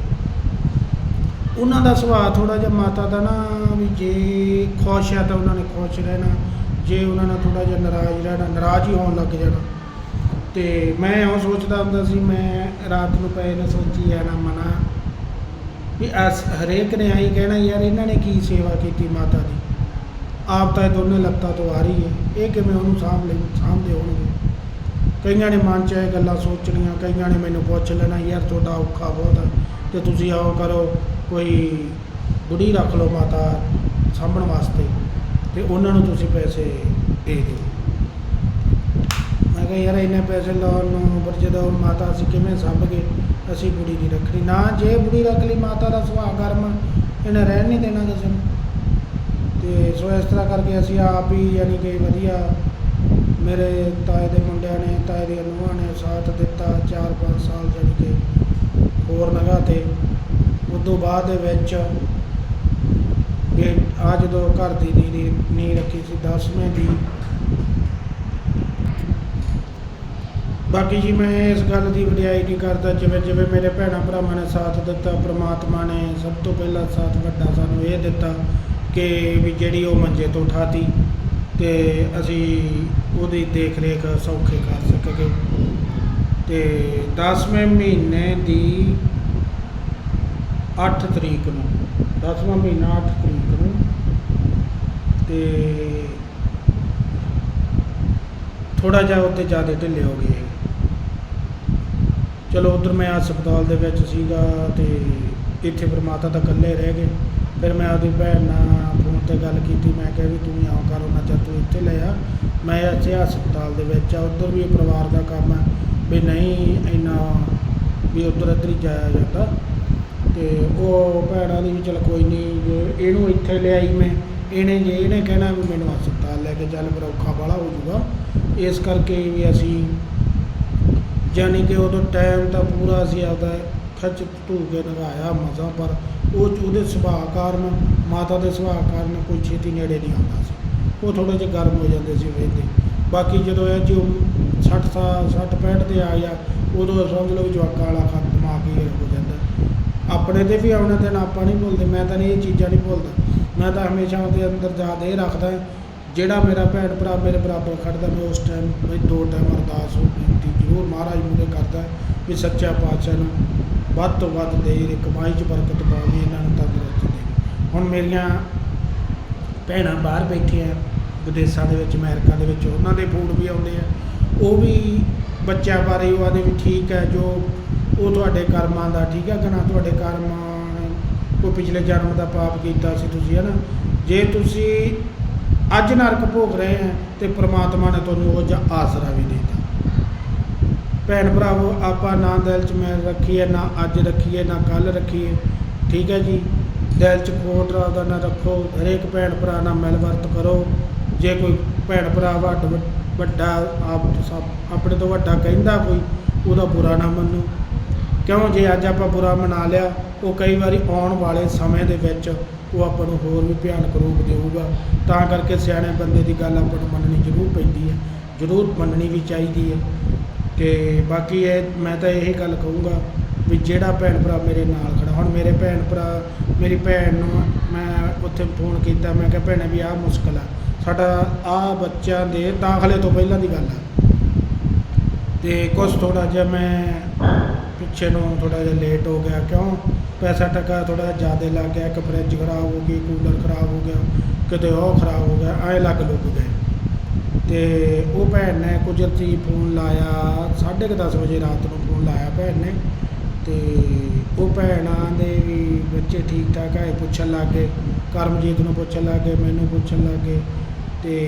ਉਹਨਾਂ ਦਾ ਸੁਭਾਅ ਥੋੜਾ ਜਿਹਾ ਮਾਤਾ ਦਾ ਨਾ ਵੀ ਜੇ ਖੁਸ਼ ਆ ਤਾਂ ਉਹਨਾਂ ਨੇ ਖੁਸ਼ ਰਹਿਣਾ। ਜੇ ਉਹਨਾਂ ਨਾਲ ਥੋੜਾ ਜਿਹਾ ਨਾਰਾਜ਼ ਰਹਿਣਾ, ਨਾਰਾਜ਼ ਹੀ ਹੋਣ ਲੱਗ ਜਾਣਾ। ਤੇ ਮੈਂ ਉਹ ਸੋਚਦਾ ਹੁੰਦਾ ਸੀ, ਮੈਂ ਰਾਤ ਨੂੰ ਪਏ ਨੇ ਸੋਚੀ ਜਾਣਾ ਮਨਾ। ਵੀ ਅਸ ਹਰੇਕ ਨੇ ਆਈ ਕਹਿਣਾ, ਯਾਰ ਇਹਨਾਂ ਨੇ ਕੀ ਸੇਵਾ ਕੀਤੀ ਮਾਤਾ ਦੀ? ਆਪ ਤਾਂ ਇਹ ਦੋਨੇ ਲੱਤਾਂ ਤੋਂ ਆ ਰਹੀ ਹੈ। ਇਹ ਕਿਵੇਂ ਉਹਨੂੰ ਸਾਂਭ ਲੈ ਸਾਂਭਦੇ ਹੋਣਗੇ? ਕਈਆਂ ਨੇ ਮਨ 'ਚ ਇਹ ਗੱਲਾਂ ਸੋਚਣੀਆਂ, ਕਈਆਂ ਨੇ ਮੈਨੂੰ ਪੁੱਛ ਲੈਣਾ, ਯਾਰ, ਤੁਹਾਡਾ ਔਖਾ ਬਹੁਤ ਹੈ ਤੇ ਤੁਸੀਂ ਆਓ, ਕਰੋ, ਕੋਈ ਬੁੜੀ ਰੱਖ ਲਓ ਮਾਤਾ ਸਾਂਭਣ ਵਾਸਤੇ ਤੇ ਉਹਨਾਂ ਨੂੰ ਤੁਸੀਂ ਪੈਸੇ ਦੇ ਦਿਓ। ਮੈਂ ਕਿਹਾ, ਯਾਰ, ਇੰਨੇ ਪੈਸੇ ਲਾਉਣ ਨੂੰ ਪਰ ਜਦੋਂ ਮਾਤਾ ਅਸੀਂ ਕਿਵੇਂ ਸਾਂਭ ਗਏ? ਅਸੀਂ ਬੁੜੀ ਨਹੀਂ ਰੱਖਣੀ। ਨਾ, ਜੇ ਬੁੜੀ ਰੱਖ ਲਈ ਮਾਤਾ ਦਾ ਸੁਭਾਅ ਕਰਮ ਇਹਨੇ ਰਹਿਣ ਨਹੀਂ ਦੇਣਾ ਕਿਸੇ ਨੂੰ। ਤੇ ਸੋ ਇਸ ਤਰ੍ਹਾਂ ਕਰਕੇ ਅਸੀਂ ਆਪ ਹੀ ਯਾਨੀ ਕਿ ਵਧੀਆ ਮੇਰੇ ਤਾਏ ਦੇ ਮੁੰਡਿਆਂ ਨੇ, ਤਾਏ ਦੀਆਂ ਨੂੰਹਾਂ ਨੇ ਸਾਥ ਦਿੱਤਾ 4-5 ਸਾਲ ਜਾਣੀ ਕਿ ਹੋਰ ਨਗਾ ਤੇ। ਉਦੋਂ ਬਾਅਦ ਦੇ ਵਿੱਚ ਵੀ ਆ ਜਦੋਂ ਘਰ ਦੀ ਨੀਂਹ ਨੀਂਹ ਰੱਖੀ ਸੀ 10ਵੇਂ ਦੀ। ਬਾਕੀ ਜੀ ਮੈਂ ਇਸ ਗੱਲ ਦੀ ਵਡਿਆਈ ਨਹੀਂ ਕਰਦਾ, ਜਿਵੇਂ ਜਿਵੇਂ ਮੇਰੇ ਭੈਣਾਂ ਭਰਾਵਾਂ ਨੇ ਸਾਥ ਦਿੱਤਾ, ਪ੍ਰਮਾਤਮਾ ਨੇ ਸਭ ਤੋਂ ਪਹਿਲਾਂ ਸਾਥ ਵੱਡਾ ਸਾਨੂੰ ਇਹ ਦਿੱਤਾ ਕਿ ਵੀ ਜਿਹੜੀ ਉਹ ਮੰਜੇ ਤੋਂ ਉਠਾਤੀ ਤੇ ਅਸੀਂ ਉਹਦੀ ਦੇਖ ਰੇਖ ਸੌਖੇ ਕਰ ਸਕਗੇ ਤੇ 10ਵੇਂ ਮਹੀਨੇ ਦੀ 8 ਤਰੀਕ ਨੂੰ 10ਵਾਂ ਮਹੀਨਾ 8 ਤਰੀਕ ਨੂੰ ਤੇ ਥੋੜਾ ਜਿਹਾ ਉੱਤੇ ਜ਼ਿਆਦਾ ਢਿੱਲੇ ਹੋ ਗਏ। ਚਲੋ ਉਧਰ ਮੈਂ ਹਸਪਤਾਲ ਦੇ ਵਿੱਚ ਸੀਗਾ ਤੇ ਇੱਥੇ ਫਿਰ ਮਾਤਾ ਤਾਂ ਇਕੱਲੇ ਰਹਿ ਗਏ। ਫਿਰ ਮੈਂ ਆਪਦੀ ਭੈਣ ਨਾਲ ਫੋਨ ਤੇ ਗੱਲ ਕੀਤੀ, ਮੈਂ ਕਿਹਾ ਵੀ ਤੂੰ ਆਉਂ ਕਰ ਉਹਨਾਂ ਚਿਰ ਤੂੰ ਇੱਥੇ ਲੈ ਆ। ਮੈਂ ਇੱਥੇ ਹਸਪਤਾਲ ਦੇ ਵਿੱਚ ਆ, ਉੱਧਰ ਵੀ ਪਰਿਵਾਰ ਦਾ ਕੰਮ ਆ, ਵੀ ਨਹੀਂ ਇੰਨਾ ਵੀ ਉੱਧਰ ਇੱਧਰ ਹੀ ਜਾਇਆ ਜਾਂਦਾ। ਤੇ ਉਹ ਭੈਣਾਂ ਦੀ ਵੀ ਚਲ ਕੋਈ ਨਹੀਂ ਇਹਨੂੰ ਇੱਥੇ ਲਿਆਈ ਮੈਂ, ਇਹਨੇ ਜੇ ਇਹਨੇ ਕਹਿਣਾ ਵੀ ਮੈਨੂੰ ਹਸਪਤਾਲ ਲੈ ਕੇ ਚੱਲ ਮੇਰਾ ਔਖਾ ਬਾਲਾ ਹੋ ਜਾਊਗਾ। ਇਸ ਕਰਕੇ ਵੀ ਅਸੀਂ ਯਾਨੀ ਕਿ ਉਦੋਂ ਟਾਈਮ ਤਾਂ ਪੂਰਾ ਅਸੀਂ ਆਪਦਾ ਖਿੱਚ ਧੂ ਕੇ ਲਗਾਇਆ ਮਜ਼ਾ ਪਰ ਉਹ ਉਹਦੇ ਸੁਭਾਅ ਕਾਰਨ, ਮਾਤਾ ਦੇ ਸੁਭਾਅ ਕਾਰਨ ਕੋਈ ਛੇਤੀ ਨੇੜੇ ਨਹੀਂ ਆਉਂਦਾ ਸੀ। ਉਹ ਥੋੜੇ ਜਿਹਾ ਗਰਮ ਹੋ ਜਾਂਦੇ ਸੀ ਵੇਖਦੇ। ਬਾਕੀ ਜਦੋਂ ਇਹ ਜੋ 60 ਸਾਲ 60 65 ਤੇ ਆ ਗਿਆ ਉਦੋਂ ਸਮਝ ਲਓ ਵੀ ਜਵਾਕਾਂ ਵਾਲਾ ਖਤ ਦਿਮਾਗ ਹੀ ਹੋ ਜਾਂਦਾ। ਆਪਣੇ ਤੇ ਵੀ ਆਉਣੇ ਦਿਨ ਆਪਾਂ ਨਹੀਂ ਭੁੱਲਦੇ, ਮੈਂ ਤਾਂ ਨਹੀਂ ਇਹ ਚੀਜ਼ਾਂ ਨਹੀਂ ਭੁੱਲਦਾ। ਮੈਂ ਤਾਂ ਹਮੇਸ਼ਾ ਉਹਦੇ ਅੰਦਰ ਯਾਦ ਇਹ ਰੱਖਦਾ ਜਿਹੜਾ ਮੇਰਾ ਭੈਣ ਭਰਾ ਮੇਰੇ ਬਰਾਬਰ ਖੜਦਾ ਮੈਂ ਉਸ ਟਾਈਮ ਬਈ ਦੋ ਟਾਈਮ ਅਰਦਾਸ ਹੋ ਬੇਨਤੀ ਜ਼ਰੂਰ ਮਹਾਰਾਜ ਮੂਹਰੇ ਕਰਦਾ ਵੀ ਸੱਚਾ ਪਾਤਸ਼ਾਹ ਨੂੰ ਵੱਧ ਤੋਂ ਵੱਧ ਦੇ ਇਹ ਕਮਾਈ 'ਚ ਬਰਕਤ ਪਾਵੇ, ਇਹਨਾਂ ਨੂੰ ਤੰਦਰੁਸਤੀ ਦੇ ਹੁਣ ਮੇਰੀਆਂ ਭੈਣਾਂ ਬਾਹਰ ਬੈਠੀਆਂ, ਵਿਦੇਸ਼ਾਂ ਦੇ ਵਿੱਚ, ਅਮਰੀਕਾ ਦੇ ਵਿੱਚ, ਉਹਨਾਂ ਦੇ ਫੂਡ ਵੀ ਆਉਂਦੇ ਆ। ਉਹ ਵੀ ਬੱਚਿਆਂ ਬਾਰੇ ਉਹ ਆਦੇ ਵੀ ਠੀਕ ਹੈ, ਜੋ ਉਹ ਤੁਹਾਡੇ ਕਰਮਾਂ ਦਾ ਠੀਕ ਹੈ ਕਿ ਨਾ, ਤੁਹਾਡੇ ਕਰਮਾਂ ਨੇ ਪਿਛਲੇ ਜਨਮ ਦਾ ਪਾਪ ਕੀਤਾ ਸੀ ਤੁਸੀਂ ਹੈ ਨਾ ਜੇ ਤੁਸੀਂ ਅੱਜ ਨਰਕ ਭੋਗ ਰਹੇ ਹੈ ਤੇ ਪ੍ਰਮਾਤਮਾ ਨੇ ਤੁਹਾਨੂੰ ਉਹ ਆਸਰਾ ਵੀ ਦੇ ਦਿੱਤਾ। ਭੈਣ ਭਰਾਵੋ, ਆਪਾਂ ਨਾ ਦਿਲ 'ਚ ਮੈਲ ਰੱਖੀਏ, ਨਾ ਅੱਜ ਰੱਖੀਏ, ਨਾ ਕੱਲ ਰੱਖੀਏ। ਠੀਕ ਹੈ ਜੀ? ਦਿਲ 'ਚ ਕੋਟ ਦਾ ਨਾ ਰੱਖੋ, ਹਰੇਕ ਭੈਣ ਭਰਾ ਨਾਲ ਮਿਲ ਵਰਤ ਕਰੋ। ਜੇ ਕੋਈ ਭੈਣ ਭਰਾ ਵੱਡ ਵੱਡਾ, ਆਪ ਆਪਣੇ ਤੋਂ ਵੱਡਾ ਕਹਿੰਦਾ ਕੋਈ, ਉਹਦਾ ਬੁਰਾ ਨਾ ਮੰਨੋ। ਕਿਉਂ? ਜੇ ਅੱਜ ਆਪਾਂ ਬੁਰਾ ਮਨਾ ਲਿਆ, ਉਹ ਕਈ ਵਾਰੀ ਆਉਣ ਵਾਲੇ ਸਮੇਂ ਦੇ ਵਿੱਚ ਉਹ ਆਪਾਂ ਨੂੰ ਹੋਰ ਵੀ ਭਿਆਨਕ ਰੂਪ ਦੇਊਗਾ। ਤਾਂ ਕਰਕੇ ਸਿਆਣੇ ਬੰਦੇ ਦੀ ਗੱਲ ਆਪਾਂ ਨੂੰ ਮੰਨਣੀ ਜ਼ਰੂਰ ਪੈਂਦੀ ਹੈ। ਜ਼ਰੂਰ ਮੰਨਣੀ ਵੀ ਚਾਹੀਦੀ ਹੈ। ਤੇ ਬਾਕੀ ਇਹ, ਮੈਂ ਤਾਂ ਇਹੀ ਗੱਲ ਕਹੂੰਗਾ ਵੀ ਜਿਹੜਾ ਭੈਣ ਭਰਾ ਮੇਰੇ ਨਾਲ ਖੜਾ, ਹੁਣ ਮੇਰੇ ਭੈਣ ਭਰਾ, ਮੇਰੀ ਭੈਣ ਨੂੰ ਮੈਂ ਉੱਥੇ ਫੋਨ ਕੀਤਾ, ਮੈਂ ਕਿਹਾ ਭੈਣੇ ਵੀ ਆਹ ਮੁਸ਼ਕਲ ਆ, ਸਾਡਾ ਆ ਬੱਚਿਆਂ ਦੇ ਦਾਖਲੇ ਤੋਂ ਪਹਿਲਾਂ ਦੀ ਗੱਲ ਆ। ਤੇ ਕੁਝ ਥੋੜਾ ਜਿਹਾ ਮੈਂ ਪਿੱਛੇ ਨੂੰ ਥੋੜਾ ਜਿਹਾ ਲੇਟ ਹੋ ਗਿਆ, ਕਿਉਂ? ਪੈਸਾ ਟਕਾ ਥੋੜਾ ਜ਼ਿਆਦਾ ਲੱਗ ਗਿਆ, ਇੱਕ ਫਰਿੱਜ ਖਰਾਬ ਹੋ ਗਈ ਕੂਲਰ ਖਰਾਬ ਹੋ ਗਿਆ, ਕਿਤੇ ਉਹ ਖਰਾਬ ਹੋ ਗਿਆ, ਐ ਲੱਗ ਲੁੱਗ ਗਏ। ਤੇ ਉਹ ਭੈਣ ਨੇ ਕੁਦਰਤੀ ਫੋਨ ਲਾਇਆ 10:30 ਵਜੇ ਰਾਤ ਨੂੰ ਫੋਨ ਲਾਇਆ ਭੈਣ ਨੇ। ਤੇ ਉਹ ਭੈਣਾਂ ਦੇ ਵੀ ਬੱਚੇ ਠੀਕ ਠਾਕ ਆਏ ਪੁੱਛਣ ਲੱਗੇ ਕਰਮਜੀਤ ਨੂੰ ਪੁੱਛਣ ਲੱਗੇ ਮੈਨੂੰ ਪੁੱਛਣ ਲੱਗੇ ਤੇ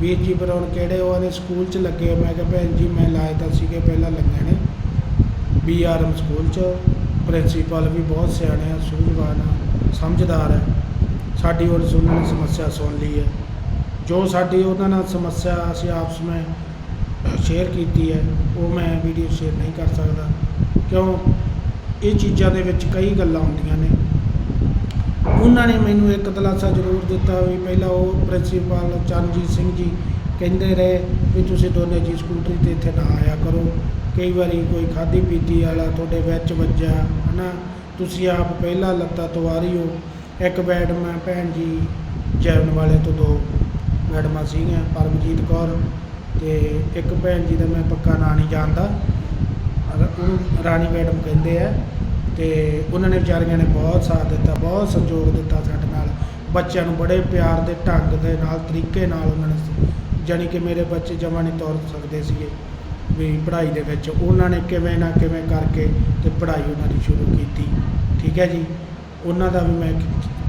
ਵੀਰ ਜੀ ਪਰ ਹੁਣ ਕਿਹੜੇ ਉਹ ਆਦੇ ਸਕੂਲ 'ਚ ਲੱਗੇ ਮੈਂ ਕਿਹਾ ਭੈਣ ਜੀ ਮੈਂ ਲਾਏ ਤਾਂ ਸੀਗੇ ਪਹਿਲਾਂ ਲੱਗੇ ਨੇ ਬੀਆਰਐਮ ਸਕੂਲ 'ਚ, ਪ੍ਰਿੰਸੀਪਲ ਵੀ ਬਹੁਤ ਸਿਆਣੇ ਆ, ਸੂਝਵਾਨ ਆ, ਸਮਝਦਾਰ ਹੈ ਸਾਡੀ ਉਹ ਉਹਨਾਂ ਸਮੱਸਿਆ ਸੁਣ ਲਈ ਹੈ ਜੋ ਸਾਡੀ ਉਹਨਾਂ ਨਾਲ ਸਮੱਸਿਆ ਅਸੀਂ ਆਪਸ ਵਿੱਚ ਸ਼ੇਅਰ ਕੀਤੀ ਹੈ, ਉਹ ਮੈਂ ਵੀਡੀਓ ਸ਼ੇਅਰ ਨਹੀਂ ਕਰ ਸਕਦਾ। ਕਿਉਂ? ਇਹ ਚੀਜ਼ਾਂ ਦੇ ਵਿੱਚ ਕਈ ਗੱਲਾਂ ਹੁੰਦੀਆਂ ਨੇ। ਉਹਨਾਂ ਨੇ ਮੈਨੂੰ ਇੱਕ ਦਲਾਸਾ ਜ਼ਰੂਰ ਦਿੱਤਾ ਵੀ ਪਹਿਲਾਂ ਉਹ ਪ੍ਰਿੰਸੀਪਲ ਚਰਨਜੀਤ ਸਿੰਘ ਜੀ ਕਹਿੰਦੇ ਰਹੇ ਵੀ ਤੁਸੀਂ ਦੋਨੇ ਜੀ ਸਕੂਟਰੀ ਤੇ ਇੱਥੇ ਨਾ ਆਇਆ ਕਰੋ। ਕਈ ਵਾਰੀ ਕੋਈ ਖਾਦੀ ਪੀਤੀ ਵਾਲਾ ਤੁਹਾਡੇ ਵਿੱਚ ਵੱਜਾ ਹਨਾ? ਤੁਸੀਂ ਆਪ ਪਹਿਲਾਂ ਲੱਤਾਂ ਤਵਾਰੀ ਹੋ। ਇੱਕ ਬੈਡ ਮੈਂ ਭੈਣ ਜੀ, ਜੈਵਨ ਵਾਲੇ ਤੋਂ ਦੋ। ਮੈਡਮਾਂ ਸੀਗੀਆਂ, ਪਰਮਜੀਤ ਕੌਰ ਤੇ ਇੱਕ ਭੈਣ ਜੀ ਦਾ ਮੈਂ ਪੱਕਾ ਨਾਂ ਨਹੀਂ ਜਾਣਦਾ। ਉਹਨੂੰ ਰਾਣੀ ਮੈਡਮ ਕਹਿੰਦੇ ਆ ਤੇ ਉਹਨਾਂ ਨੇ ਵਿਚਾਰੀਆਂ ਨੇ ਬਹੁਤ ਸਾਥ ਦਿੱਤਾ, ਬਹੁਤ ਸਹਿਯੋਗ ਦਿੱਤਾ ਸਾਡੇ ਨਾਲ। ਬੱਚਿਆਂ ਨੂੰ ਬੜੇ ਪਿਆਰ ਦੇ ਢੰਗ ਦੇ ਨਾਲ, ਤਰੀਕੇ ਨਾਲ ਉਹਨਾਂ ਨੇ ਜਾਣੀ ਕਿ ਮੇਰੇ ਬੱਚੇ ਜਮਾਂ ਨਹੀਂ ਤੁਰ ਸਕਦੇ ਸੀਗੇ ਵੀ ਪੜ੍ਹਾਈ ਦੇ ਵਿੱਚ। ਉਹਨਾਂ ਨੇ ਕਿਵੇਂ ਨਾ ਕਿਵੇਂ ਕਰਕੇ ਤੇ ਪੜ੍ਹਾਈ ਉਹਨਾਂ ਦੀ ਸ਼ੁਰੂ ਕੀਤੀ। ਠੀਕ ਹੈ ਜੀ? ਉਹਨਾਂ ਦਾ ਵੀ ਮੈਂ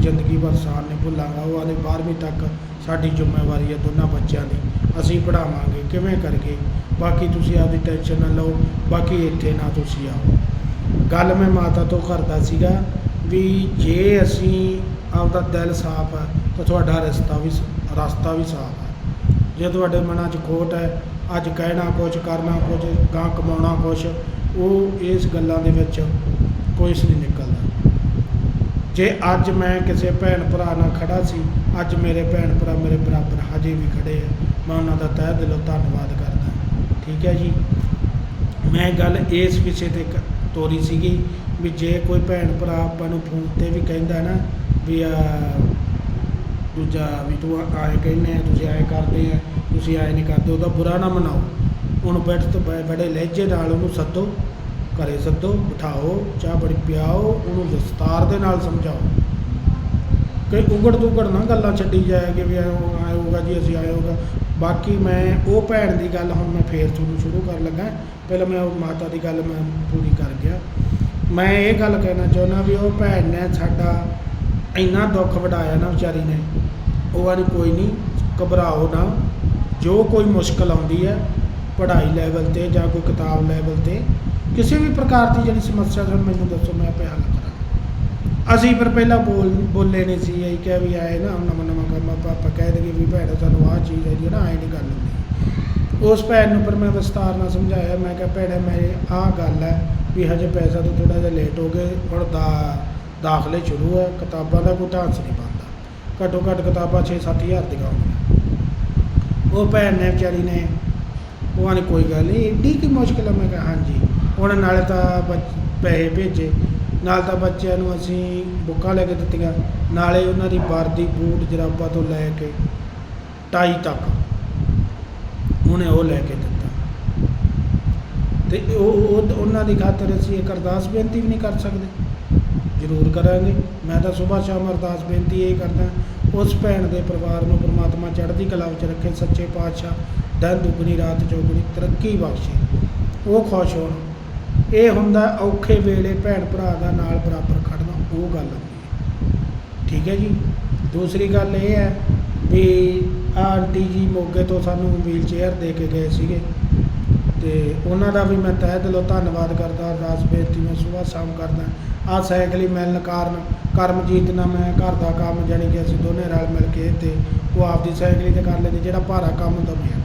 ਜ਼ਿੰਦਗੀ ਭਰ ਸਾਥ ਨਹੀਂ ਭੁੱਲਾਂਗਾ। ਉਹ ਆਦੇ 12ਵੀਂ ਤੱਕ ਸਾਡੀ ਜ਼ਿੰਮੇਵਾਰੀ ਹੈ ਦੋਨਾਂ ਬੱਚਿਆਂ ਦੀ। ਅਸੀਂ ਪੜ੍ਹਾਵਾਂਗੇ, ਕਿਵੇਂ ਕਰਕੇ ਬਾਕੀ ਤੁਸੀਂ ਆਪਦੀ ਟੈਨਸ਼ਨ ਨਾ ਲਓ, ਬਾਕੀ ਇੱਥੇ ਨਾ ਤੁਸੀਂ ਆਓ। ਗੱਲ ਮੈਂ ਮਾਤਾ ਤੋਂ ਕਰਦਾ ਸੀਗਾ ਵੀ ਜੇ ਅਸੀਂ ਆਪਦਾ ਦਿਲ ਸਾਫ਼ ਹੈ ਤਾਂ ਤੁਹਾਡਾ ਰਸਤਾ ਵੀ ਸ- ਰਸਤਾ ਵੀ ਸਾਫ਼ ਹੈ ਜੇ ਤੁਹਾਡੇ ਮਨਾਂ 'ਚ ਖੋਟ ਹੈ, ਅੱਜ ਕਹਿਣਾ ਕੁਝ ਕਰਨਾ ਕੁਝ ਗਾਂ ਕਮਾਉਣਾ ਕੁਝ ਉਹ ਇਸ ਗੱਲਾਂ ਦੇ ਵਿੱਚ ਕੋਈ ਨਹੀਂ ਨਿਕਲਦਾ। ਜੇ ਅੱਜ ਮੈਂ ਕਿਸੇ ਭੈਣ ਭਰਾ ਨਾਲ ਖੜਾ ਸੀ ਅੱਜ ਮੇਰੇ ਭੈਣ ਭਰਾ ਮੇਰੇ ਬਰਾਬਰ ਹਜੇ ਵੀ ਖੜੇ ਆ। ਮੈਂ ਉਹਨਾਂ ਦਾ ਤਹਿ ਦਿਲੋਂ ਧੰਨਵਾਦ ਕਰਦਾ। ਠੀਕ ਹੈ ਜੀ? ਮੈਂ ਗੱਲ ਇਸ ਵਿਸ਼ੇ ਤੇ ਕ- ਤੋਰੀ ਸੀਗੀ ਵੀ ਜੇ ਕੋਈ ਭੈਣ ਭਰਾ ਆਪਾਂ ਨੂੰ ਫੋਨ ਤੇ ਵੀ ਕਹਿੰਦਾ ਨਾ ਵੀ ਆ ਦੂਜਾ ਵੀ ਤੂੰ ਆਏ ਕਹਿੰਦੇ ਆ, ਤੁਸੀਂ ਆਏ ਕਰਦੇ ਆ, ਤੁਸੀਂ ਆਏ ਨਹੀਂ ਕਰਦੇ, ਉਹਦਾ ਬੁਰਾ ਨਾ ਮਨਾਓ। ਉਹਨੂੰ ਬੈਠ ਤੋਂ ਬੈ- ਬੜੇ ਲਹਿਜੇ ਨਾਲ ਉਹਨੂੰ ਸੱਦੋ, ਘਰੇ ਸੱਦੋ, ਬਿਠਾਓ, ਚਾਹ ਬੜੀ ਪਿਆਓ, ਉਹਨੂੰ ਵਿਸਤਾਰ ਦੇ ਨਾਲ ਸਮਝਾਓ। ਕਿ ਉਗੜ ਦੁਗੜ ਨਾ ਗੱਲਾਂ ਛੱਡੀ ਜਾਏਗੀ ਵੀ ਆਏ ਹੋਗਾ ਜੀ, ਅਸੀਂ ਆਇਓਗਾ ਬਾਕੀ ਮੈਂ ਉਹ ਭੈਣ ਦੀ ਗੱਲ ਹੁਣ ਮੈਂ ਫੇਰ ਤੁਹਾਨੂੰ ਸ਼ੁਰੂ ਕਰਨ ਲੱਗਾ। ਪਹਿਲਾਂ ਮੈਂ ਉਹ ਮਾਤਾ ਦੀ ਗੱਲ ਮੈਂ ਪੂਰੀ ਕਰ ਗਿਆ। ਮੈਂ ਇਹ ਗੱਲ ਕਹਿਣਾ ਚਾਹੁੰਦਾ ਵੀ ਉਹ ਭੈਣ ਨੇ ਸਾਡਾ ਇੰਨਾ ਦੁੱਖ ਵਡਾਇਆ ਨਾ ਵਿਚਾਰੀ ਨੇ। ਉਹ ਵਾਲੀ ਕੋਈ ਨਹੀਂ, ਘਬਰਾਓ ਨਾ। ਜੋ ਕੋਈ ਮੁਸ਼ਕਲ ਆਉਂਦੀ ਹੈ, ਪੜ੍ਹਾਈ ਲੈਵਲ ਤੇ ਜਾਂ ਕੋਈ ਕਿਤਾਬ ਲੈਵਲ ਤੇ, ਕਿਸੇ ਵੀ ਪ੍ਰਕਾਰ ਦੀ ਜਿਹੜੀ ਸਮੱਸਿਆ ਤੁਹਾਨੂੰ ਮੈਨੂੰ ਦੱਸੋ, ਮੈਂ ਆਪੇ ਹੱਲ ਅਸੀਂ ਫਿਰ ਪਹਿਲਾਂ ਬੋਲ ਬੋਲੇ ਨਹੀਂ ਸੀ, ਅਸੀਂ ਕਿਹਾ ਵੀ ਆਏ ਨਾ, ਹੁਣ ਨਵਾਂ ਨਵਾਂ ਕੰਮ ਆਪਾਂ ਆਪਾਂ ਕਹਿ ਦਈਏ ਵੀ ਭੈਣ ਸਾਨੂੰ ਆਹ ਚੀਜ਼ ਹੈ ਜੀ ਨਾ, ਆਏ ਨਹੀਂ ਗੱਲ ਹੁੰਦੀ। ਉਸ ਭੈਣ ਨੂੰ ਪਰ ਮੈਂ ਵਿਸਤਾਰ ਨਾਲ ਸਮਝਾਇਆ, ਮੈਂ ਕਿਹਾ ਭੈਣੇ ਮੇਰੇ ਆਹ ਗੱਲ ਹੈ ਵੀ ਹਜੇ ਪੈਸਾ ਤੋਂ ਥੋੜਾ ਜਿਹਾ ਲੇਟ ਹੋ ਗਏ ਹੁਣ ਦਾ ਦਾਖਲੇ ਸ਼ੁਰੂ ਹੈ ਕਿਤਾਬਾਂ ਦਾ ਕੋਈ ਢਾਂਸ ਨਹੀਂ ਪਾਉਂਦਾ ਘੱਟੋ ਘੱਟ ਕਿਤਾਬਾਂ 6-7 ਹਜ਼ਾਰ ਦੀਆਂ ਹੋਣਗੀਆਂ। ਉਹ ਭੈਣ ਨੇ ਵਿਚਾਰੀ ਨੇ, ਉਹ ਆਨੇ ਕੋਈ ਗੱਲ ਨਹੀਂ ਏਡੀ ਕੀ ਮੁਸ਼ਕਿਲ ਹੈ ਮੈਂ ਕਿਹਾ ਹਾਂਜੀ। ਹੁਣ ਨਾਲੇ ਤਾਂ ਪੈਸੇ ਭੇਜੇ। ਨਾਲ ਤਾਂ ਬੱਚਿਆਂ ਨੂੰ ਅਸੀਂ ਬੁੱਕਾਂ ਲੈ ਕੇ ਦਿੱਤੀਆਂ। ਨਾਲੇ ਉਹਨਾਂ ਦੀ ਵਰਦੀ, ਬੂਟ, ਜਰਾਬਾਂ ਤੋਂ ਲੈ ਕੇ ਟਾਈ ਤੱਕ ਉਹਨੇ ਉਹ ਲੈ ਕੇ ਦਿੱਤਾ। ਤੇ ਉਹ ਉਹਨਾਂ ਦੀ ਖਾਤਰ ਅਸੀਂ ਇੱਕ ਅਰਦਾਸ ਬੇਨਤੀ ਵੀ ਨਹੀਂ ਕਰ ਸਕਦੇ। ਜ਼ਰੂਰ ਕਰਾਂਗੇ। ਮੈਂ ਤਾਂ ਸਵੇਰ ਸ਼ਾਮ ਅਰਦਾਸ ਬੇਨਤੀ ਇਹ ਕਰਦਾ, ਉਸ ਭੈਣ ਦੇ ਪਰਿਵਾਰ ਨੂੰ ਪ੍ਰਮਾਤਮਾ ਚੜ੍ਹਦੀ ਕਲਾ ਵਿੱਚ ਰੱਖੇ, ਸੱਚੇ ਪਾਤਸ਼ਾਹ ਦਿਨ ਦੁੱਗਣੀ ਰਾਤ ਚੌਗੁਣੀ, ਤਰੱਕੀ ਬਖਸ਼ੇ। ਉਹ ਖੁਸ਼ ਹੋਣ। ਇਹ ਹੁੰਦਾ ਔਖੇ ਵੇਲੇ ਭੈਣ ਭਰਾ ਦਾ ਨਾਲ ਬਰਾਬਰ ਖੜਨਾ, ਉਹ ਗੱਲ ਹੁੰਦੀ ਹੈ। ਠੀਕ ਹੈ ਜੀ? ਦੂਸਰੀ ਗੱਲ ਇਹ ਹੈ ਵੀ ਆਹ ਆਂਟੀ ਜੀ ਮੋਗੇ ਤੋਂ ਸਾਨੂੰ ਵੀਲ ਚੇਅਰ ਦੇ ਕੇ ਗਏ ਸੀਗੇ ਤੇ ਉਹਨਾਂ ਦਾ ਵੀ ਮੈਂ ਤਹਿ ਦਿਲੋਂ ਧੰਨਵਾਦ ਕਰਦਾ ਅਰਦਾਸ ਬੇਨਤੀ ਮੈਂ ਸਵੇਰ ਸ਼ਾਮ ਕਰਦਾ। ਆਹ ਸਾਈਕਲੀ ਮਿਲਣ ਕਾਰਨ ਕਰਮਜੀਤ ਨਾਲ ਮੈਂ ਘਰ ਦਾ ਕੰਮ, ਜਾਣੀ ਕਿ ਅਸੀਂ ਦੋਨੇ ਰਲ ਮਿਲ ਕੇ ਤੇ ਉਹ ਆਪਦੀ ਸਾਈਕਲੀ ਤੇ ਕਰ ਲੈਂਦੇ, ਜਿਹੜਾ ਭਾਰਾ ਕੰਮ ਹੁੰਦਾ ਮਿਹਨਤ